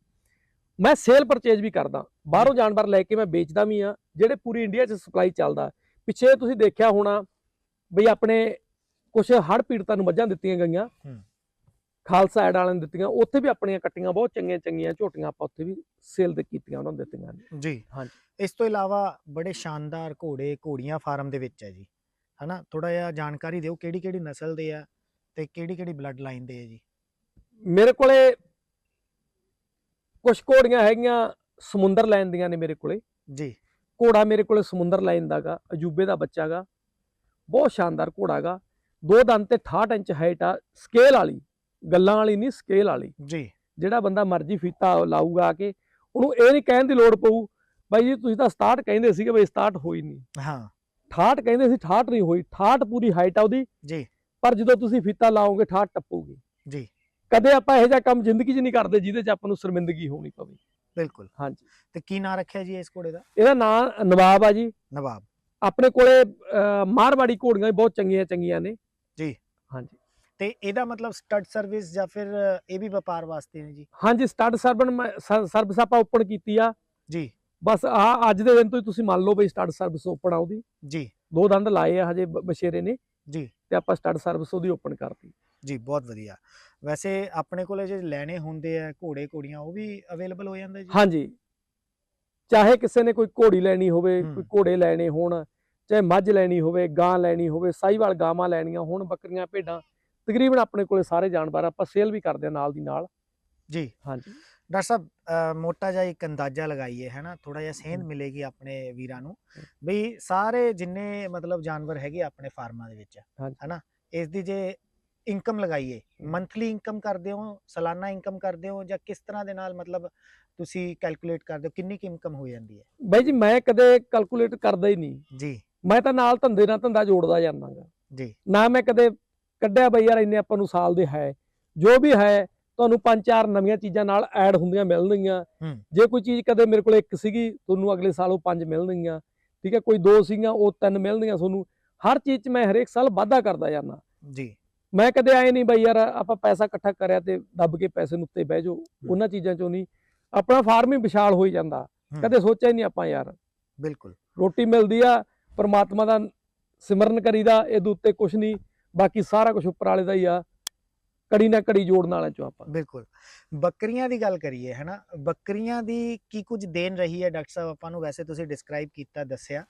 ਮੈਂ ਸੇਲ ਪਰਚੇਜ ਵੀ ਕਰਦਾ ਬਾਹਰੋਂ ਜਾਨਵਰ ਲੈ ਕੇ ਮੈਂ ਵੇਚਦਾ ਵੀ ਆ ਜਿਹੜੇ ਪੂਰੀ ਇੰਡੀਆ 'ਚ ਸਪਲਾਈ ਚੱਲਦਾ। ਪਿੱਛੇ ਤੁਸੀਂ ਦੇਖਿਆ ਹੋਣਾ ਬਈ ਆਪਣੇ ਕੁਝ ਹੜ੍ਹ ਪੀੜਤਾਂ ਨੂੰ ਮੱਝਾਂ ਦਿੱਤੀਆਂ ਗਈਆਂ। ਖਾਲਸਾ ਐਡ ਵਾਲਿਆਂ ਨੇ ਦਿੱਤੀਆਂ ਉੱਥੇ ਵੀ ਆਪਣੀਆਂ ਕੱਟੀਆਂ ਬਹੁਤ ਚੰਗੀਆਂ ਚੰਗੀਆਂ ਝੋਟੀਆਂ ਆਪਾਂ ਉੱਥੇ ਵੀ ਸੇਲ ਤੇ ਕੀਤੀਆਂ ਉਹਨਾਂ ਨੂੰ ਦਿੱਤੀਆਂ ਨੇ। ਜੀ। ਹਾਂਜੀ। ਇਸ ਤੋਂ ਇਲਾਵਾ ਬੜੇ ਸ਼ਾਨਦਾਰ ਘੋੜੇ ਘੋੜੀਆਂ ਫਾਰਮ ਦੇ ਵਿੱਚ ਹੈ ਜੀ। ਹਨਾ ਥੋੜਾ ਜਿਹਾ ਜਾਣਕਾਰੀ ਦਿਓ ਕਿਹੜੀ ਕਿਹੜੀ ਨਸਲ ਦੇ ਆ ਤੇ ਕਿਹੜੀ ਕਿਹੜੀ ਬਲੱਡ ਲਾਈਨ ਦੇ ਆ ਜੀ? ਮੇਰੇ ਕੋਲੇ ਕੁਝ ਘੋੜੀਆਂ ਹੈਗੀਆਂ ਸਮੁੰਦਰ ਲਾਈਨ ਦੀਆਂ ਨੇ ਮੇਰੇ ਕੋਲੇ। ਜੀ। ਘੋੜਾ ਮੇਰੇ ਕੋਲੇ ਸਮੁੰਦਰ ਲਾਈਨ ਦਾਗਾ ਅਜੂਬੇ ਦਾ ਬੱਚਾਗਾ ਬਹੁਤ ਸ਼ਾਨਦਾਰ ਘੋੜਾਗਾ ਦੋ ਦੰਦ ਤੇ 68 ਇੰਚ ਹਾਈਟ ਆ ਸਕੇਲ ਵਾਲੀ। ਗੱਲਾਂ ਵਾਲੀ ਨਹੀਂ ਸਕੇਲ ਵਾਲੀ। ਜੀ। ਜਿਹੜਾ ਬੰਦਾ ਮਰਜ਼ੀ ਫੀਤਾ ਲਾਊਗਾ ਕੇ ਉਹਨੂੰ ਇਹ ਨਹੀਂ ਕਹਿਣ ਦੀ ਲੋੜ ਪਊ ਬਾਈ ਜੀ ਤੁਸੀਂ ਤਾਂ 67 ਕਹਿੰਦੇ ਸੀਗੇ ਬਈ 67 ਹੋਈ ਨਹੀਂ। ਹਾਂ। 68 ਕਹਿੰਦੇ ਸੀ 68 ਨਹੀਂ ਹੋਈ 68 ਪੂਰੀ ਹਾਈਟ ਆ ਉਹਦੀ। ਜੀ। ਪਰ ਜਦੋਂ ਤੁਸੀਂ ਫੀਤਾ ਲਾਓਗੇ 68 ਟੱਪੂਗੀ। ਜੀ। ਕਦੇ ਆਪਾਂ ਇਹੋ ਜਿਹਾ ਕੰਮ ਜ਼ਿੰਦਗੀ 'ਚ ਨਹੀਂ ਕਰਦੇ ਜਿਹਦੇ 'ਚ ਆਪਾਂ ਨੂੰ ਸ਼ਰਮਿੰਦਗੀ ਹੋਣੀ ਪਵੇ। ਬਿਲਕੁਲ। ਹਾਂਜੀ। ਤੇ ਕੀ ਨਾਂ ਰੱਖਿਆ ਜੀ ਇਸ ਘੋੜੇ ਦਾ? ਇਹਦਾ ਨਾਂ ਨਵਾਬ ਆ ਜੀ। ਨਵਾਬ। ਆਪਣੇ ਕੋਲੇ ਮਾਰਵਾੜੀ ਘੋੜੀਆਂ ਬਹੁਤ ਚੰਗੀਆਂ ਚੰਗੀਆਂ ਨੇ। ਜੀ। ਹਾਂਜੀ। ਤੇ ਇਹਦਾ ਮਤਲਬ ਸਟੱਡ ਸਰਵਿਸ ਜਾਂ ਫਿਰ ਇਹ ਵੀ ਵਪਾਰ ਵਾਸਤੇ ਨੇ ਜੀ? ਹਾਂਜੀ ਸਟੱਡ ਸਰਵਨ ਸਰਵਿਸ ਆਪਾਂ ਓਪਨ ਕੀਤੀ ਆ। ਜੀ। ਬਸ ਆ ਅੱਜ ਦੇ ਦਿਨ ਤੋਂ ਹੀ ਤੁਸੀਂ ਮੰਨ ਲਓ ਬਈ ਸਟੱਡ ਸਰਵਿਸ ਓਪਨ ਆ ਉਹਦੀ। ਜੀ। ਦੋ ਦੰਦ ਲਾਏ ਆ ਹਜੇ ਬਸ਼ੇਰੇ ਨੇ। ਜੀ। ਤੇ ਆਪਾਂ ਸਟੱਡ ਸਰਵਿਸ ਉਹਦੀ ਓਪਨ ਕਰਤੀ। ਜੀ ਬਹੁਤ ਵਧੀਆ। ਵੈਸੇ ਆਪਣੇ ਕੋਲੇ ਜੇ ਲੈਣੇ ਹੁੰਦੇ ਆ ਘੋੜੇ ਘੋੜੀਆਂ ਉਹ ਵੀ ਅਵੇਲੇਬਲ ਹੋ ਜਾਂਦੇ ਜੀ? ਹਾਂਜੀ। ਚਾਹੇ ਕਿਸੇ ਨੇ ਕੋਈ ਘੋੜੀ ਲੈਣੀ ਹੋਵੇ। ਕੋਈ ਘੋੜੇ ਲੈਣੇ ਹੋਣ ਚਾਹੇ ਮੱਝ ਲੈਣੀ ਹੋਵੇ ਗਾਂ ਲੈਣੀ ਹੋਵੇ ਸਾਈਵਾਲ ਗਾਵਾਂ ਲੈਣੀਆਂ ਹੋਣ ਬੱਕਰੀਆਂ ਭੇਡਾਂ ਤਕਰੀਬਨ ਆਪਣੇ ਕੋਲੇ ਸਾਰੇ ਜਾਨਵਰ ਆਪਾਂ ਸੇਲ ਵੀ ਕਰਦੇ ਆ ਨਾਲ ਦੀ ਨਾਲ। ਜੀ। ਹਾਂਜੀ। ਡਾਕਟਰ ਸਾਹਿਬ ਮੋਟਾ ਜਿਹਾ ਇੱਕ ਅੰਦਾਜ਼ਾ ਲਗਾਈਏ ਹੈ ਨਾ ਥੋੜਾ ਜਿਹਾ ਸੇਧ। ਮਿਲੇਗੀ ਆਪਣੇ ਵੀਰਾਂ ਨੂੰ। ਬਈ ਸਾਰੇ ਜਿੰਨੇ ਮਤਲਬ ਜਾਨਵਰ ਹੈਗੇ ਆਪਣੇ ਫਾਰਮਾਂ ਦੇ ਵਿੱਚ ਹਾਂਜੀ। ਹੈ ਨਾ ਇਸ ਦੀ ਜੇ ਇਨਕਮ ਲਗਾਈਏ। ਮੰਥਲੀ ਇਨਕਮ ਕਰਦੇ ਹੋ ਸਾਲਾਨਾ ਇਨਕਮ ਕਰਦੇ ਹੋ ਜਾਂ ਕਿਸ ਤਰ੍ਹਾਂ ਦੇ ਨਾਲ ਮਤਲਬ ਤੁਸੀਂ ਕੈਲਕੂਲੇਟ ਕਰਦੇ ਹੋ ਕਿੰਨੀ ਕਿ ਇਨਕਮ ਹੋ ਜਾਂਦੀ ਹੈ? ਬਾਈ ਜੀ ਮੈਂ ਕਦੇ ਕੈਲਕੂਲੇਟ ਕਰਦਾ ਹੀ ਨਹੀਂ। ਜੀ। ਮੈਂ ਤਾਂ ਨਾਲ ਧੰਦੇ ਨਾਲ ਧੰਦਾ ਜੋੜਦਾ ਜਾਂਦਾਗਾ ਜੀ। ਨਾ ਮੈਂ ਕਦੇ ਕੱਢਿਆ ਬਈ ਯਾਰ ਇੰਨੇ ਆਪਾਂ ਨੂੰ ਸਾਲ ਦੇ ਹੈ। ਜੋ ਵੀ ਹੈ ਤੁਹਾਨੂੰ ਪੰਜ ਚਾਰ ਨਵੀਆਂ ਚੀਜ਼ਾਂ ਨਾਲ ਐਡ ਹੁੰਦੀਆਂ ਮਿਲਣਗੀਆਂ। ਜੇ ਕੋਈ ਚੀਜ਼ ਕਦੇ ਮੇਰੇ ਕੋਲ ਇੱਕ ਸੀਗੀ ਤੁਹਾਨੂੰ ਅਗਲੇ ਸਾਲ ਉਹ ਪੰਜ ਮਿਲਣਗੀਆਂ। ਠੀਕ ਹੈ ਕੋਈ ਦੋ ਸੀਗੀਆਂ ਉਹ ਤਿੰਨ ਮਿਲਣਗੀਆਂ ਤੁਹਾਨੂੰ। ਹਰ ਚੀਜ਼ 'ਚ ਮੈਂ ਹਰੇਕ ਸਾਲ ਵਾਧਾ ਕਰਦਾ ਜਾਂਦਾ। ਜੀ। ਮੈਂ ਕਦੇ ਆਏ ਨਹੀਂ ਬਈ ਯਾਰ ਆਪਾਂ ਪੈਸਾ ਇਕੱਠਾ ਕਰਿਆ ਤੇ ਦੱਬ ਕੇ ਪੈਸੇ ਨੂੰ ਉੱਤੇ ਬਹਿ ਜਾਓ। ਉਹਨਾਂ ਚੀਜ਼ਾਂ 'ਚੋਂ ਨਹੀਂ। ਆਪਣਾ ਫਾਰਮ ਹੀ ਵਿਸ਼ਾਲ ਹੋਈ ਜਾਂਦਾ। ਕਦੇ ਸੋਚਿਆ ਹੀ ਨਹੀਂ ਆਪਾਂ ਯਾਰ। ਬਿਲਕੁਲ। ਰੋਟੀ ਮਿਲਦੀ ਆ ਪਰਮਾਤਮਾ ਦਾ ਸਿਮਰਨ ਕਰੀਦਾ ਇਹਦੇ ਉੱਤੇ ਕੁਝ ਨਹੀਂ। ਬਾਕੀ ਸਾਰਾ ਕੁਝ ਉੱਪਰ ਵਾਲੇ ਦਾ ਹੀ ਆ। ਕੜੀ ਨਾ ਕੜੀ ਜੋੜਨ ਵਾਲਿਆਂ ਚੋਂ ਆਪਾਂ। ਬਿਲਕੁਲ। ਬੱਕਰੀਆਂ ਦੀ ਗੱਲ ਕਰੀਏ ਹੈ ਨਾ ਬੱਕਰੀਆਂ ਦੀ ਕੀ ਕੁਝ ਦੇਣ ਰਹੀ ਹੈ ਡਾਕਟਰ ਸਾਹਿਬ? ਆਪਾਂ ਨੂੰ ਵੈਸੇ ਤੁਸੀਂ ਡਿਸਕ੍ਰਾਈਬ ਕੀਤਾ ਦੱਸਿਆ।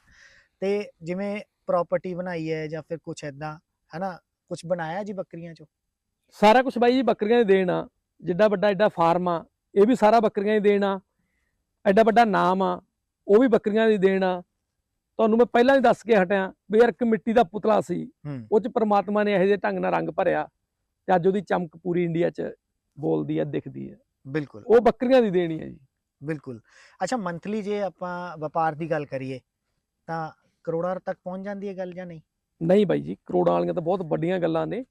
ਤੇ ਜਿਵੇਂ ਪ੍ਰਾਪਰਟੀ ਬਣਾਈ ਹੈ ਜਾਂ ਫਿਰ ਕੁਝ ਐਦਾਂ ਹੈ ਨਾ ਕੁਝ ਬਣਾਇਆ ਜੀ ਬੱਕਰੀਆਂ ਚੋਂ? ਸਾਰਾ ਕੁਝ ਬਾਈ ਜੀ ਬੱਕਰੀਆਂ ਦੀ ਦੇਣ ਆ। ਜਿੱਡਾ ਵੱਡਾ ਐਡਾ ਫਾਰਮ ਆ ਇਹ ਵੀ ਸਾਰਾ ਬੱਕਰੀਆਂ ਦੀ ਦੇਣ ਆ। ਐਡਾ ਵੱਡਾ ਨਾਮ ਆ ਉਹ ਵੀ ਬੱਕਰੀਆਂ ਦੀ ਦੇਣ ਆ। ਤੁਹਾਨੂੰ ਮੈਂ ਪਹਿਲਾਂ ਹੀ ਦੱਸ ਕੇ ਹਟਿਆ ਵੀ ਯਾਰ ਇੱਕ ਮਿੱਟੀ ਦਾ ਪੁਤਲਾ ਸੀ। ਹੂੰ। ਉਹ ਚ ਪ੍ਰਮਾਤਮਾ ਨੇ ਇਹੋ ਜਿਹੇ ਢੰਗ ਨਾਲ ਰੰਗ ਭਰਿਆ ਤੇ ਅੱਜ ਉਹਦੀ ਚਮਕ ਪੂਰੀ ਇੰਡੀਆ 'ਚ ਬੋਲਦੀ ਆ ਦਿਖਦੀ ਆ ਬਿਲਕੁਲ। ਉਹ ਬੱਕਰੀਆਂ ਦੀ ਦੇਣੀ ਆ ਜੀ। ਬਿਲਕੁਲ। ਅੱਛਾ ਮੰਥਲੀ ਜੇ ਆਪਾਂ ਵਪਾਰ ਦੀ ਗੱਲ ਕਰੀਏ ਤਾਂ ਕਰੋੜਾਂ ਤੱਕ ਪਹੁੰਚ ਜਾਂਦੀ ਹੈ ਗੱਲ ਜਾਂ ਨਹੀਂ? ਨਹੀਂ ਬਾਈ ਜੀ ਕਰੋੜਾਂ ਵਾਲੀਆਂ ਤਾਂ ਬਹੁਤ ਵੱਡੀਆਂ ਗੱਲਾਂ ਨੇ।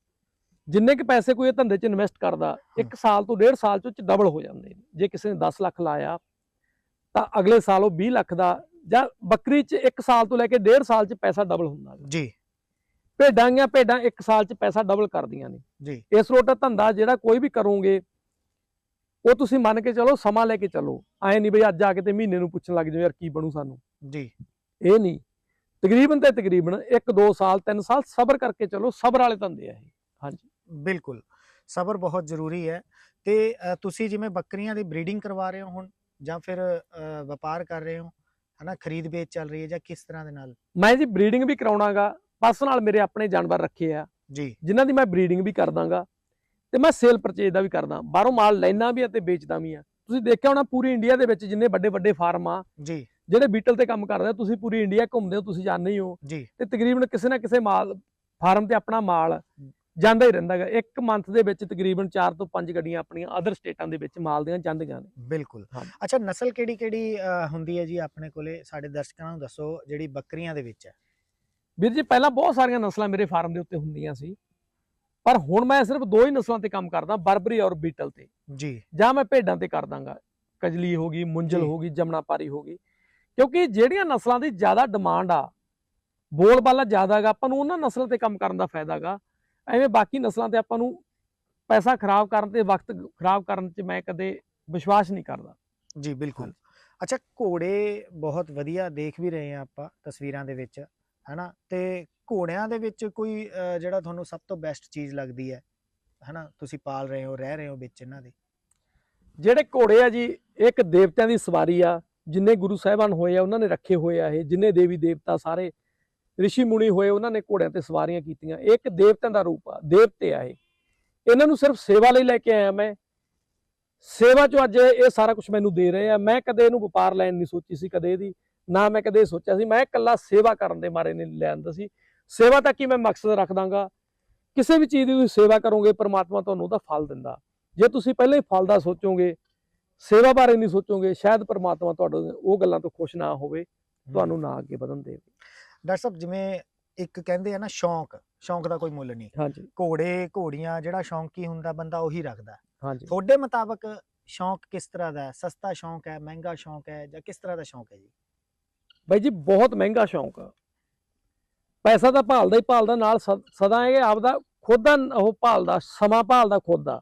ਜਿੰਨੇ ਕਿ ਪੈਸੇ ਕੋਈ ਇਹ ਧੰਦੇ 'ਚ ਇਨਵੈਸਟ ਕਰਦਾ ਇੱਕ ਸਾਲ ਤੋਂ ਡੇਢ ਸਾਲ 'ਚ ਡਬਲ ਹੋ ਜਾਂਦੇ ਨੇ। ਜੇ ਕਿਸੇ ਨੇ 10 ਲੱਖ ਲਾਇਆ ਤਾਂ ਅਗਲੇ ਸਾਲ ਉਹ 20 ਲੱਖ ਦਾ ਜਾਂ ਬੱਕਰੀ 'ਚ ਇੱਕ ਸਾਲ ਤੋਂ ਲੈ ਕੇ ਡੇਢ ਸਾਲ 'ਚ ਪੈਸਾ ਡਬਲ ਹੁੰਦਾ ਗਾ। ਜੀ। ਭੇਡਾਂ ਗੀਆਂ ਭੇਡਾਂ ਇੱਕ ਸਾਲ 'ਚ ਪੈਸਾ ਡਬਲ ਕਰਦੀਆਂ ਨੇ। ਜੀ। ਇਸ ਰੋਟ ਧੰਦਾ ਜਿਹੜਾ ਕੋਈ ਵੀ ਕਰੋਗੇ ਉਹ ਤੁਸੀਂ ਮੰਨ ਕੇ ਚਲੋ ਸਮਾਂ ਲੈ ਕੇ ਚੱਲੋ। ਐ ਨਹੀਂ ਬਈ ਅੱਜ ਆ ਕੇ ਤੇ ਮਹੀਨੇ ਨੂੰ ਪੁੱਛਣ ਲੱਗ ਜਾਓ ਯਾਰ ਕੀ ਬਣੂ ਸਾਨੂੰ। ਜੀ। ਇਹ ਨਹੀਂ। ਤਕਰੀਬਨ ਤੇ ਤਕਰੀਬਨ 1 2 ਸਾਲ 3 ਸਾਲ ਸਬਰ ਕਰਕੇ ਚਲੋ ਸਬਰ ਵਾਲੇ ਧੰਦੇ ਆ ਇਹ। ਹਾਂਜੀ। ਬਿਲਕੁਲ। ਸਬਰ ਬਹੁਤ ਜ਼ਰੂਰੀ ਹੈ। ਤੇ ਤੁਸੀਂ ਜਿਵੇਂ ਬੱਕਰੀਆਂ ਦੀ ਬਰੀਡਿੰਗ ਕਰਵਾ ਰਹੇ ਹੋ ਹੁਣ ਜਾਂ ਫਿਰ ਵਪਾਰ ਕਰ ਰਹੇ ਹੋ ਹਨਾ ਖਰੀਦ ਵੇਚ ਚੱਲ ਰਹੀ ਹੈ ਜਾਂ ਕਿਸ ਤਰ੍ਹਾਂ ਦੇ ਨਾਲ? ਮੈਂ ਜੀ ਬਰੀਡਿੰਗ ਵੀ ਕਰਾਉਣਾਗਾ ਪਰਸਨਲ ਮੇਰੇ ਆਪਣੇ ਜਾਨਵਰ ਰੱਖੇ ਆ। ਜੀ। ਜਿਨ੍ਹਾਂ ਦੀ ਮੈਂ ਬਰੀਡਿੰਗ ਵੀ ਕਰਦਾਗਾ ਤੇ ਮੈਂ ਸੇਲ ਪਰਚੇਜ ਦਾ ਵੀ ਕਰਦਾ। ਬਾਹਰੋਂ ਮਾਲ ਲੈਣਾ ਵੀ ਆ ਤੇ ਵੇਚਦਾ ਵੀ ਆ। ਤੁਸੀਂ ਦੇਖਿਆ ਹੋਣਾ ਪੂਰੀ ਇੰਡੀਆ ਦੇ ਵਿੱਚ ਜਿੰਨੇ ਵੱਡੇ ਵੱਡੇ ਫਾਰਮ ਆ ਜੀ। ਜਿਹੜੇ ਬੀਟਲ ਤੇ ਕੰਮ ਕਰਦੇ ਆ ਤੁਸੀਂ ਪੂਰੀ ਇੰਡੀਆ ਘੁੰਮਦੇ ਹੋ ਤੁਸੀਂ ਜਾਣਦੇ ਹੀ। ਤੇ ਤਕਰੀਬਨ ਕਿਸੇ ਨਾ ਕਿਸੇ ਮਾਲ ਫਾਰਮ ਤੇ ਆਪਣਾ ਮਾਲ ਜਾਂਦਾ ਹੀ ਰਹਿੰਦਾ ਹੈਗਾ। ਇੱਕ ਮੰਥ ਦੇ ਵਿੱਚ ਤਕਰੀਬਨ 4 ਤੋਂ 5 ਗੱਡੀਆਂ ਆਪਣੀਆਂ ਅਦਰ ਸਟੇਟਾਂ ਦੇ ਵਿੱਚ ਮਾਲ ਦੀਆਂ ਜਾਂਦੀਆਂ ਨੇ। ਬਿਲਕੁਲ। ਅੱਛਾ ਨਸਲ ਕਿਹੜੀ ਕਿਹੜੀ ਹੁੰਦੀ ਹੈ ਜੀ ਆਪਣੇ ਕੋਲੇ? ਸਾਡੇ ਦਰਸ਼ਕਾਂ ਨੂੰ ਦੱਸੋ ਜਿਹੜੀ ਬੱਕਰੀਆਂ ਦੇ ਵਿੱਚ ਹੈ। ਵੀਰ ਜੀ ਪਹਿਲਾਂ ਬਹੁਤ ਸਾਰੀਆਂ ਨਸਲਾਂ ਮੇਰੇ ਫਾਰਮ ਦੇ ਉੱਤੇ ਹੁੰਦੀਆਂ ਸੀ। ਪਰ ਹੁਣ ਮੈਂ ਸਿਰਫ ਦੋ ਹੀ ਨਸਲਾਂ ਤੇ ਕੰਮ ਕਰਦਾ ਬਰਬਰੀ ਔਰ ਬੀਟਲ ਤੇ। ਜੀ। ਜਾਂ ਮੈਂ ਭੇਡਾਂ ਤੇ ਕਰ ਦਾਂਗਾ। ਕਜਲੀ ਹੋ ਗਈ ਮੁੰਜਲ। ਹੋ ਗਈ ਜਮਨਾਪਾਰੀ ਹੋ ਗਈ। ਕਿਉਂਕਿ ਜਿਹੜੀਆਂ ਨਸਲਾਂ ਦੀ ਜ਼ਿਆਦਾ ਡਿਮਾਂਡ ਆ ਬੋਲਬਾਲਾ ਜ਼ਿਆਦਾ ਹੈਗਾ ਆਪਾਂ ਨੂੰ ਉਹਨਾਂ ਨਸਲਾਂ ਤੇ ਕੰਮ ਕਰਨ ਦਾ ਫਾਇਦਾ ਹੈਗਾ। ਐਵੇਂ ਬਾਕੀ ਨਸਲਾਂ ਤੇ ਆਪਾਂ ਨੂੰ ਪੈਸਾ ਖਰਾਬ ਕਰਨ ਤੇ ਵਕਤ ਖਰਾਬ ਕਰਨ 'ਚ ਮੈਂ ਕਦੇ ਵਿਸ਼ਵਾਸ ਨਹੀਂ ਕਰਦਾ। ਜੀ ਬਿਲਕੁਲ। ਅੱਛਾ ਘੋੜੇ ਬਹੁਤ ਵਧੀਆ ਦੇਖ ਵੀ ਰਹੇ ਆ ਆਪਾਂ ਤਸਵੀਰਾਂ ਦੇ ਵਿੱਚ ਹਨਾ? ਤੇ ਘੋੜਿਆਂ ਦੇ ਵਿੱਚ ਕੋਈ ਜਿਹੜਾ ਤੁਹਾਨੂੰ ਸਭ ਤੋਂ ਬੈਸਟ ਚੀਜ਼ ਲੱਗਦੀ ਹੈ? ਹਨਾ? ਤੁਸੀਂ ਪਾਲ ਰਹੇ ਹੋ ਰਹਿ ਰਹੇ ਹੋ ਵਿੱਚ ਇਹਨਾਂ ਦੇ। ਜਿਹੜੇ ਘੋੜੇ ਆ ਜੀ ਇੱਕ ਦੇਵਤਿਆਂ ਦੀ ਸਵਾਰੀ ਆ ਜਿੰਨੇ ਗੁਰੂ ਸਾਹਿਬਾਨ ਹੋਏ ਆ ਉਹਨਾਂ ਨੇ ਰੱਖੇ ਹੋਏ ਆ ਇਹ ਜਿੰਨੇ ਦੇਵੀ ਦੇਵਤਾ ਸਾਰੇ ਰਿਸ਼ੀ ਮੁਨੀ ਹੋਏ ਉਹਨਾਂ ਨੇ ਘੋੜਿਆਂ ਤੇ ਸਵਾਰੀਆਂ ਕੀਤੀਆਂ। ਇਹ ਇੱਕ ਦੇਵਤਿਆਂ ਦਾ ਰੂਪ ਆ ਦੇਵਤੇ ਆ ਇਹ। ਇਹਨਾਂ ਨੂੰ ਸਿਰਫ ਸੇਵਾ ਲਈ ਲੈ ਕੇ ਆਇਆ ਮੈਂ। ਸੇਵਾ ਚੋਂ ਅੱਜ ਇਹ ਸਾਰਾ ਕੁਝ ਮੈਨੂੰ ਦੇ ਰਹੇ ਆ। ਮੈਂ ਕਦੇ ਇਹਨੂੰ ਵਪਾਰ ਲੈਣ ਨਹੀਂ ਸੋਚੀ ਸੀ ਕਦੇ ਇਹਦੀ ਨਾ ਮੈਂ ਕਦੇ ਸੋਚਿਆ ਸੀ। ਮੈਂ ਇਕੱਲਾ ਸੇਵਾ ਕਰਨ ਦੇ ਮਾਰੇ ਨੇ ਲੈਂਦਾ ਸੀ। ਸੇਵਾ ਤੱਕ ਹੀ ਮੈਂ ਮਕਸਦ ਰੱਖਦਾਗਾ ਕਿਸੇ ਵੀ ਚੀਜ਼ ਦੀ ਤੁਸੀਂ ਸੇਵਾ ਕਰੋਗੇ ਪ੍ਰਮਾਤਮਾ ਤੁਹਾਨੂੰ ਉਹਦਾ ਫਲ ਦਿੰਦਾ। ਜੇ ਤੁਸੀਂ ਪਹਿਲਾਂ ਹੀ ਫਲ ਦਾ ਸੋਚੋਗੇ ਸੇਵਾ ਬਾਰੇ ਨਹੀਂ ਸੋਚੋਗੇ ਸ਼ਾਇਦ ਪ੍ਰਮਾਤਮਾ ਤੁਹਾਡੇ ਉਹ ਗੱਲਾਂ ਤੋਂ ਖੁਸ਼ ਨਾ ਹੋਵੇ ਤੁਹਾਨੂੰ ਨਾ ਅੱਗੇ ਵਧਣ ਦੇਵੇ। ਡਾਕਟਰ ਸਾਹਿਬ ਜਿਵੇਂ ਇੱਕ ਕਹਿੰਦੇ ਆ ਨਾ ਸ਼ੌਂਕ ਸ਼ੌਂਕ ਦਾ ਕੋਈ ਮੁੱਲ ਨਹੀਂ। ਹਾਂਜੀ। ਘੋੜੇ ਘੋੜੀਆਂ ਜਿਹੜਾ ਸ਼ੌਂਕੀ ਹੁੰਦਾ ਬੰਦਾ ਉਹੀ ਰੱਖਦਾ। ਹਾਂਜੀ। ਤੁਹਾਡੇ ਮੁਤਾਬਕ ਸ਼ੌਂਕ ਕਿਸ ਤਰ੍ਹਾਂ ਦਾ ਹੈ? ਸਸਤਾ ਸ਼ੌਂਕ ਹੈ ਮਹਿੰਗਾ ਸ਼ੌਂਕ ਹੈ ਜਾਂ ਕਿਸ ਤਰ੍ਹਾਂ ਦਾ ਸ਼ੌਂਕ ਹੈ ਜੀ? ਬਾਈ ਜੀ ਬਹੁਤ ਮਹਿੰਗਾ ਸ਼ੌਂਕ ਆ। ਪੈਸਾ ਤਾਂ ਭਾਲਦਾ ਹੀ ਭਾਲਦਾ ਨਾਲ ਸਦਾ ਇਹ ਆਪਦਾ ਖੁਦ ਦਾ ਉਹ ਭਾਲਦਾ ਸਮਾਂ ਭਾਲਦਾ ਖੁਦ ਦਾ।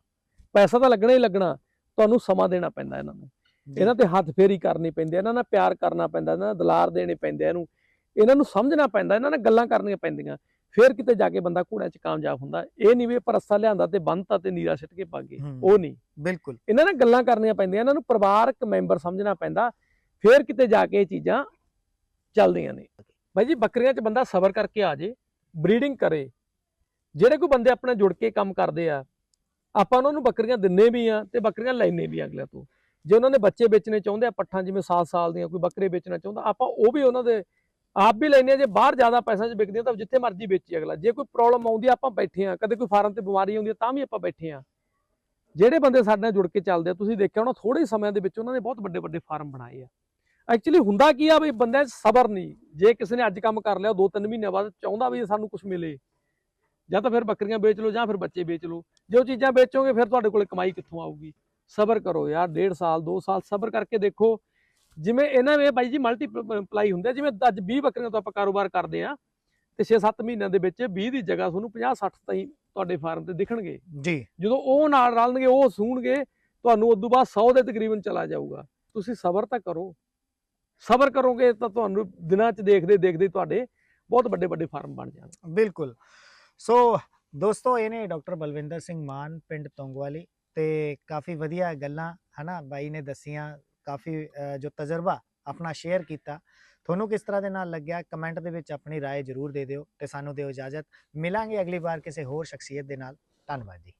ਪੈਸਾ ਤਾਂ ਲੱਗਣਾ ਹੀ ਲੱਗਣਾ ਤੁਹਾਨੂੰ ਸਮਾਂ ਦੇਣਾ ਪੈਂਦਾ ਇਹਨਾਂ ਨੂੰ। ਇਹਨਾਂ ਤੇ ਹੱਥ ਫੇਰੀ ਕਰਨੀ ਪੈਂਦੀ ਹੈ ਇਹਨਾਂ ਨਾਲ ਪਿਆਰ ਕਰਨਾ ਪੈਂਦਾ ਇਹਨਾਂ ਨਾਲ ਦੁਲਾਰ ਦੇਣੇ ਪੈਂਦੇ ਇਹਨੂੰ। ਇਹਨਾਂ ਨੂੰ ਸਮਝਣਾ ਪੈਂਦਾ ਇਹਨਾਂ ਨਾਲ ਗੱਲਾਂ ਕਰਨੀਆਂ ਪੈਂਦੀਆਂ। ਫਿਰ ਕਿਤੇ ਜਾ ਕੇ ਬੰਦਾ ਘੋੜਿਆਂ 'ਚ ਕਾਮਯਾਬ ਹੁੰਦਾ। ਇਹ ਨਹੀਂ ਵੀ ਪਰਸਾ ਲਿਆਂਦਾ ਤੇ ਬੰਨਤਾ ਤੇ ਨੀਰਾ ਸਿੱਟ ਕੇ ਹੂੰ। ਉਹ ਨਹੀਂ। ਬਿਲਕੁਲ। ਇਹਨਾਂ ਨਾਲ ਗੱਲਾਂ ਕਰਨੀਆਂ ਪੈਂਦੀਆਂ ਇਹਨਾਂ ਨੂੰ ਪਰਿਵਾਰਕ ਮੈਂਬਰ ਸਮਝਣਾ ਪੈਂਦਾ। ਫਿਰ ਕਿਤੇ ਜਾ ਕੇ ਇਹ ਚੀਜ਼ਾਂ ਚੱਲਦੀਆਂ ਨੇ। ਬਾਈ ਜੀ ਬੱਕਰੀਆਂ 'ਚ ਬੰਦਾ ਸਬਰ ਕਰਕੇ ਆ ਜੇ ਬਰੀਡਿੰਗ ਕਰੇ। ਜਿਹੜੇ ਕੋਈ ਬੰਦੇ ਆਪਣੇ ਜੁੜ ਕੇ ਕੰਮ ਕਰਦੇ ਆ ਆਪਾਂ ਉਹਨਾਂ ਨੂੰ ਬੱਕਰੀਆਂ ਦਿੰਨੇ ਵੀ ਆ ਤੇ ਬੱਕਰੀਆਂ ਲੈਨੇ ਵੀ ਆ ਅਗਲਿਆਂ ਤੋਂ। ਜੇ ਉਹਨਾਂ ਨੇ ਬੱਚੇ ਵੇਚਣੇ ਚਾਹੁੰਦੇ ਆ ਪੱਠਾਂ ਜਿਵੇਂ 7 ਸਾਲ ਦੀਆਂ ਕੋਈ ਬੱਕਰੇ ਵੇਚਣਾ ਚਾਹੁੰਦਾ ਆਪਾਂ ਉਹ ਵੀ ਉਹਨਾਂ ਦੇ ਆਪ ਵੀ ਲੈਨੇ ਆ, ਜੇ ਬਾਹਰ ਜ਼ਿਆਦਾ ਪੈਸਾ 'ਚ ਵਿਕਦੀਆਂ ਤਾਂ ਜਿੱਥੇ ਮਰਜ਼ੀ ਵੇਚੀ ਅਗਲਾ। ਜੇ ਕੋਈ ਪ੍ਰੋਬਲਮ ਆਉਂਦੀ ਆ, ਆਪਾਂ ਬੈਠੇ ਆ। ਕਦੇ ਕੋਈ ਫਾਰਮ ਤੇ ਬਿਮਾਰੀ ਆਉਂਦੀ ਆ, ਤਾਂ ਵੀ ਆਪਾਂ ਬੈਠੇ ਆ। ਜਿਹੜੇ ਬੰਦੇ ਸਾਡੇ ਨਾਲ ਜੁੜ ਕੇ ਚੱਲਦੇ ਆ, ਤੁਸੀਂ ਦੇਖਿਆ ਉਹਨਾਂ ਥੋੜੇ ਸਮੇਂ ਦੇ ਵਿੱਚ ਉਹਨਾਂ ਨੇ ਬਹੁਤ ਵੱਡੇ ਵੱਡੇ ਫਾਰਮ ਬਣਾਏ ਆ। ਐਕਚੁਅਲੀ ਹੁੰਦਾ ਕੀ ਆ ਵੀ ਬੰਦੇ 'ਚ ਸਬਰ ਨਹੀਂ। ਜੇ ਕਿਸੇ ਨੇ ਅੱਜ ਕੰਮ ਕਰ ਲਿਆ, ਦੋ ਤਿੰਨ ਮਹੀਨਿਆਂ ਬਾਅਦ ਚਾਹੁੰਦਾ ਵੀ ਸਾਨੂੰ ਕੁਝ ਮਿਲੇ। ਜਾਂ ਤਾਂ ਫਿਰ ਬੱਕਰੀਆਂ ਵੇਚ ਲਓ ਜਾਂ ਫਿਰ ਬੱਚੇ ਵੇਚ ਲਓ। ਜੇ ਉਹ ਚੀਜ਼ਾਂ ਵੇਚੋਗੇ, ਫਿਰ ਤੁਹਾਡੇ ਕੋਲ ਕਮਾਈ ਕਿੱਥੋਂ ਆਊਗੀ? ਸਬਰ ਕਰੋ ਯਾਰ, ਡੇਢ ਸਾਲ 2 ਸਾਲ ਸਬਰ ਕਰਕੇ ਦੇਖੋ। ਜਿਵੇਂ ਇਹਨਾਂ ਦੇ ਬਾਈ ਜੀ ਮਲਟੀਪਲਾਈ ਹੁੰਦੇ ਜਿਵੇਂ ਅੱਜ 20 ਬੱਕਰੀਆਂ ਤੋਂ ਆਪਾਂ ਕਾਰੋਬਾਰ ਕਰਦੇ ਆ ਤੇ 6-7 ਮਹੀਨਿਆਂ ਦੇ ਵਿੱਚ 20 ਦੀ ਜਗ੍ਹਾ ਤੁਹਾਨੂੰ 50-60 ਤਾਈਂ ਤੁਹਾਡੇ ਫਾਰਮ ਤੇ ਦਿਖਣਗੇ। ਜੀ। ਜਦੋਂ ਉਹ ਨਾਲ ਰਲਣਗੇ ਉਹ ਸੂਣਗੇ ਤੁਹਾਨੂੰ ਉਦੋਂ ਬਾਅਦ 100 ਦੇ ਤਕਰੀਬਨ ਚਲਾ ਜਾਊਗਾ। ਤੁਸੀਂ ਸਬਰ ਤਾਂ ਕਰੋ। ਸਬਰ ਕਰੋਗੇ ਤਾਂ ਤੁਹਾਨੂੰ ਦਿਨਾਂ 'ਚ ਦੇਖਦੇ ਦੇਖਦੇ ਤੁਹਾਡੇ ਬਹੁਤ ਵੱਡੇ ਵੱਡੇ ਫਾਰਮ ਬਣ ਜਾਣਗੇ। ਬਿਲਕੁਲ। ਸੋ ਦੋਸਤੋ ਇਹ ਨੇ ਡਾਕਟਰ ਬਲਵਿੰਦਰ ਸਿੰਘ ਮਾਨ ਪਿੰਡ ਤੋਂਗਵਾਲੀ ਤੇ ਕਾਫੀ ਵਧੀਆ ਗੱਲਾਂ ਹਨਾ ਬਾਈ ਨੇ ਦੱਸੀਆਂ ਕਾਫੀ ਅ, ਜੋ ਤਜਰਬਾ ਆਪਣਾ ਸ਼ੇਅਰ ਕੀਤਾ ਤੁਹਾਨੂੰ ਕਿਸ ਤਰ੍ਹਾਂ ਦੇ ਨਾਲ ਲੱਗਿਆ ਕਮੈਂਟ ਦੇ ਵਿੱਚ ਆਪਣੀ رائے ਜ਼ਰੂਰ ਦੇ ਦਿਓ ਤੇ ਸਾਨੂੰ ਦਿਓ ਇਜਾਜ਼ਤ ਮਿਲਾਂਗੇ ਅਗਲੀ ਵਾਰ ਕਿਸੇ ਹੋਰ ਸ਼ਖਸੀਅਤ ਦੇ ਨਾਲ ਧੰਨਵਾਦ ਜੀ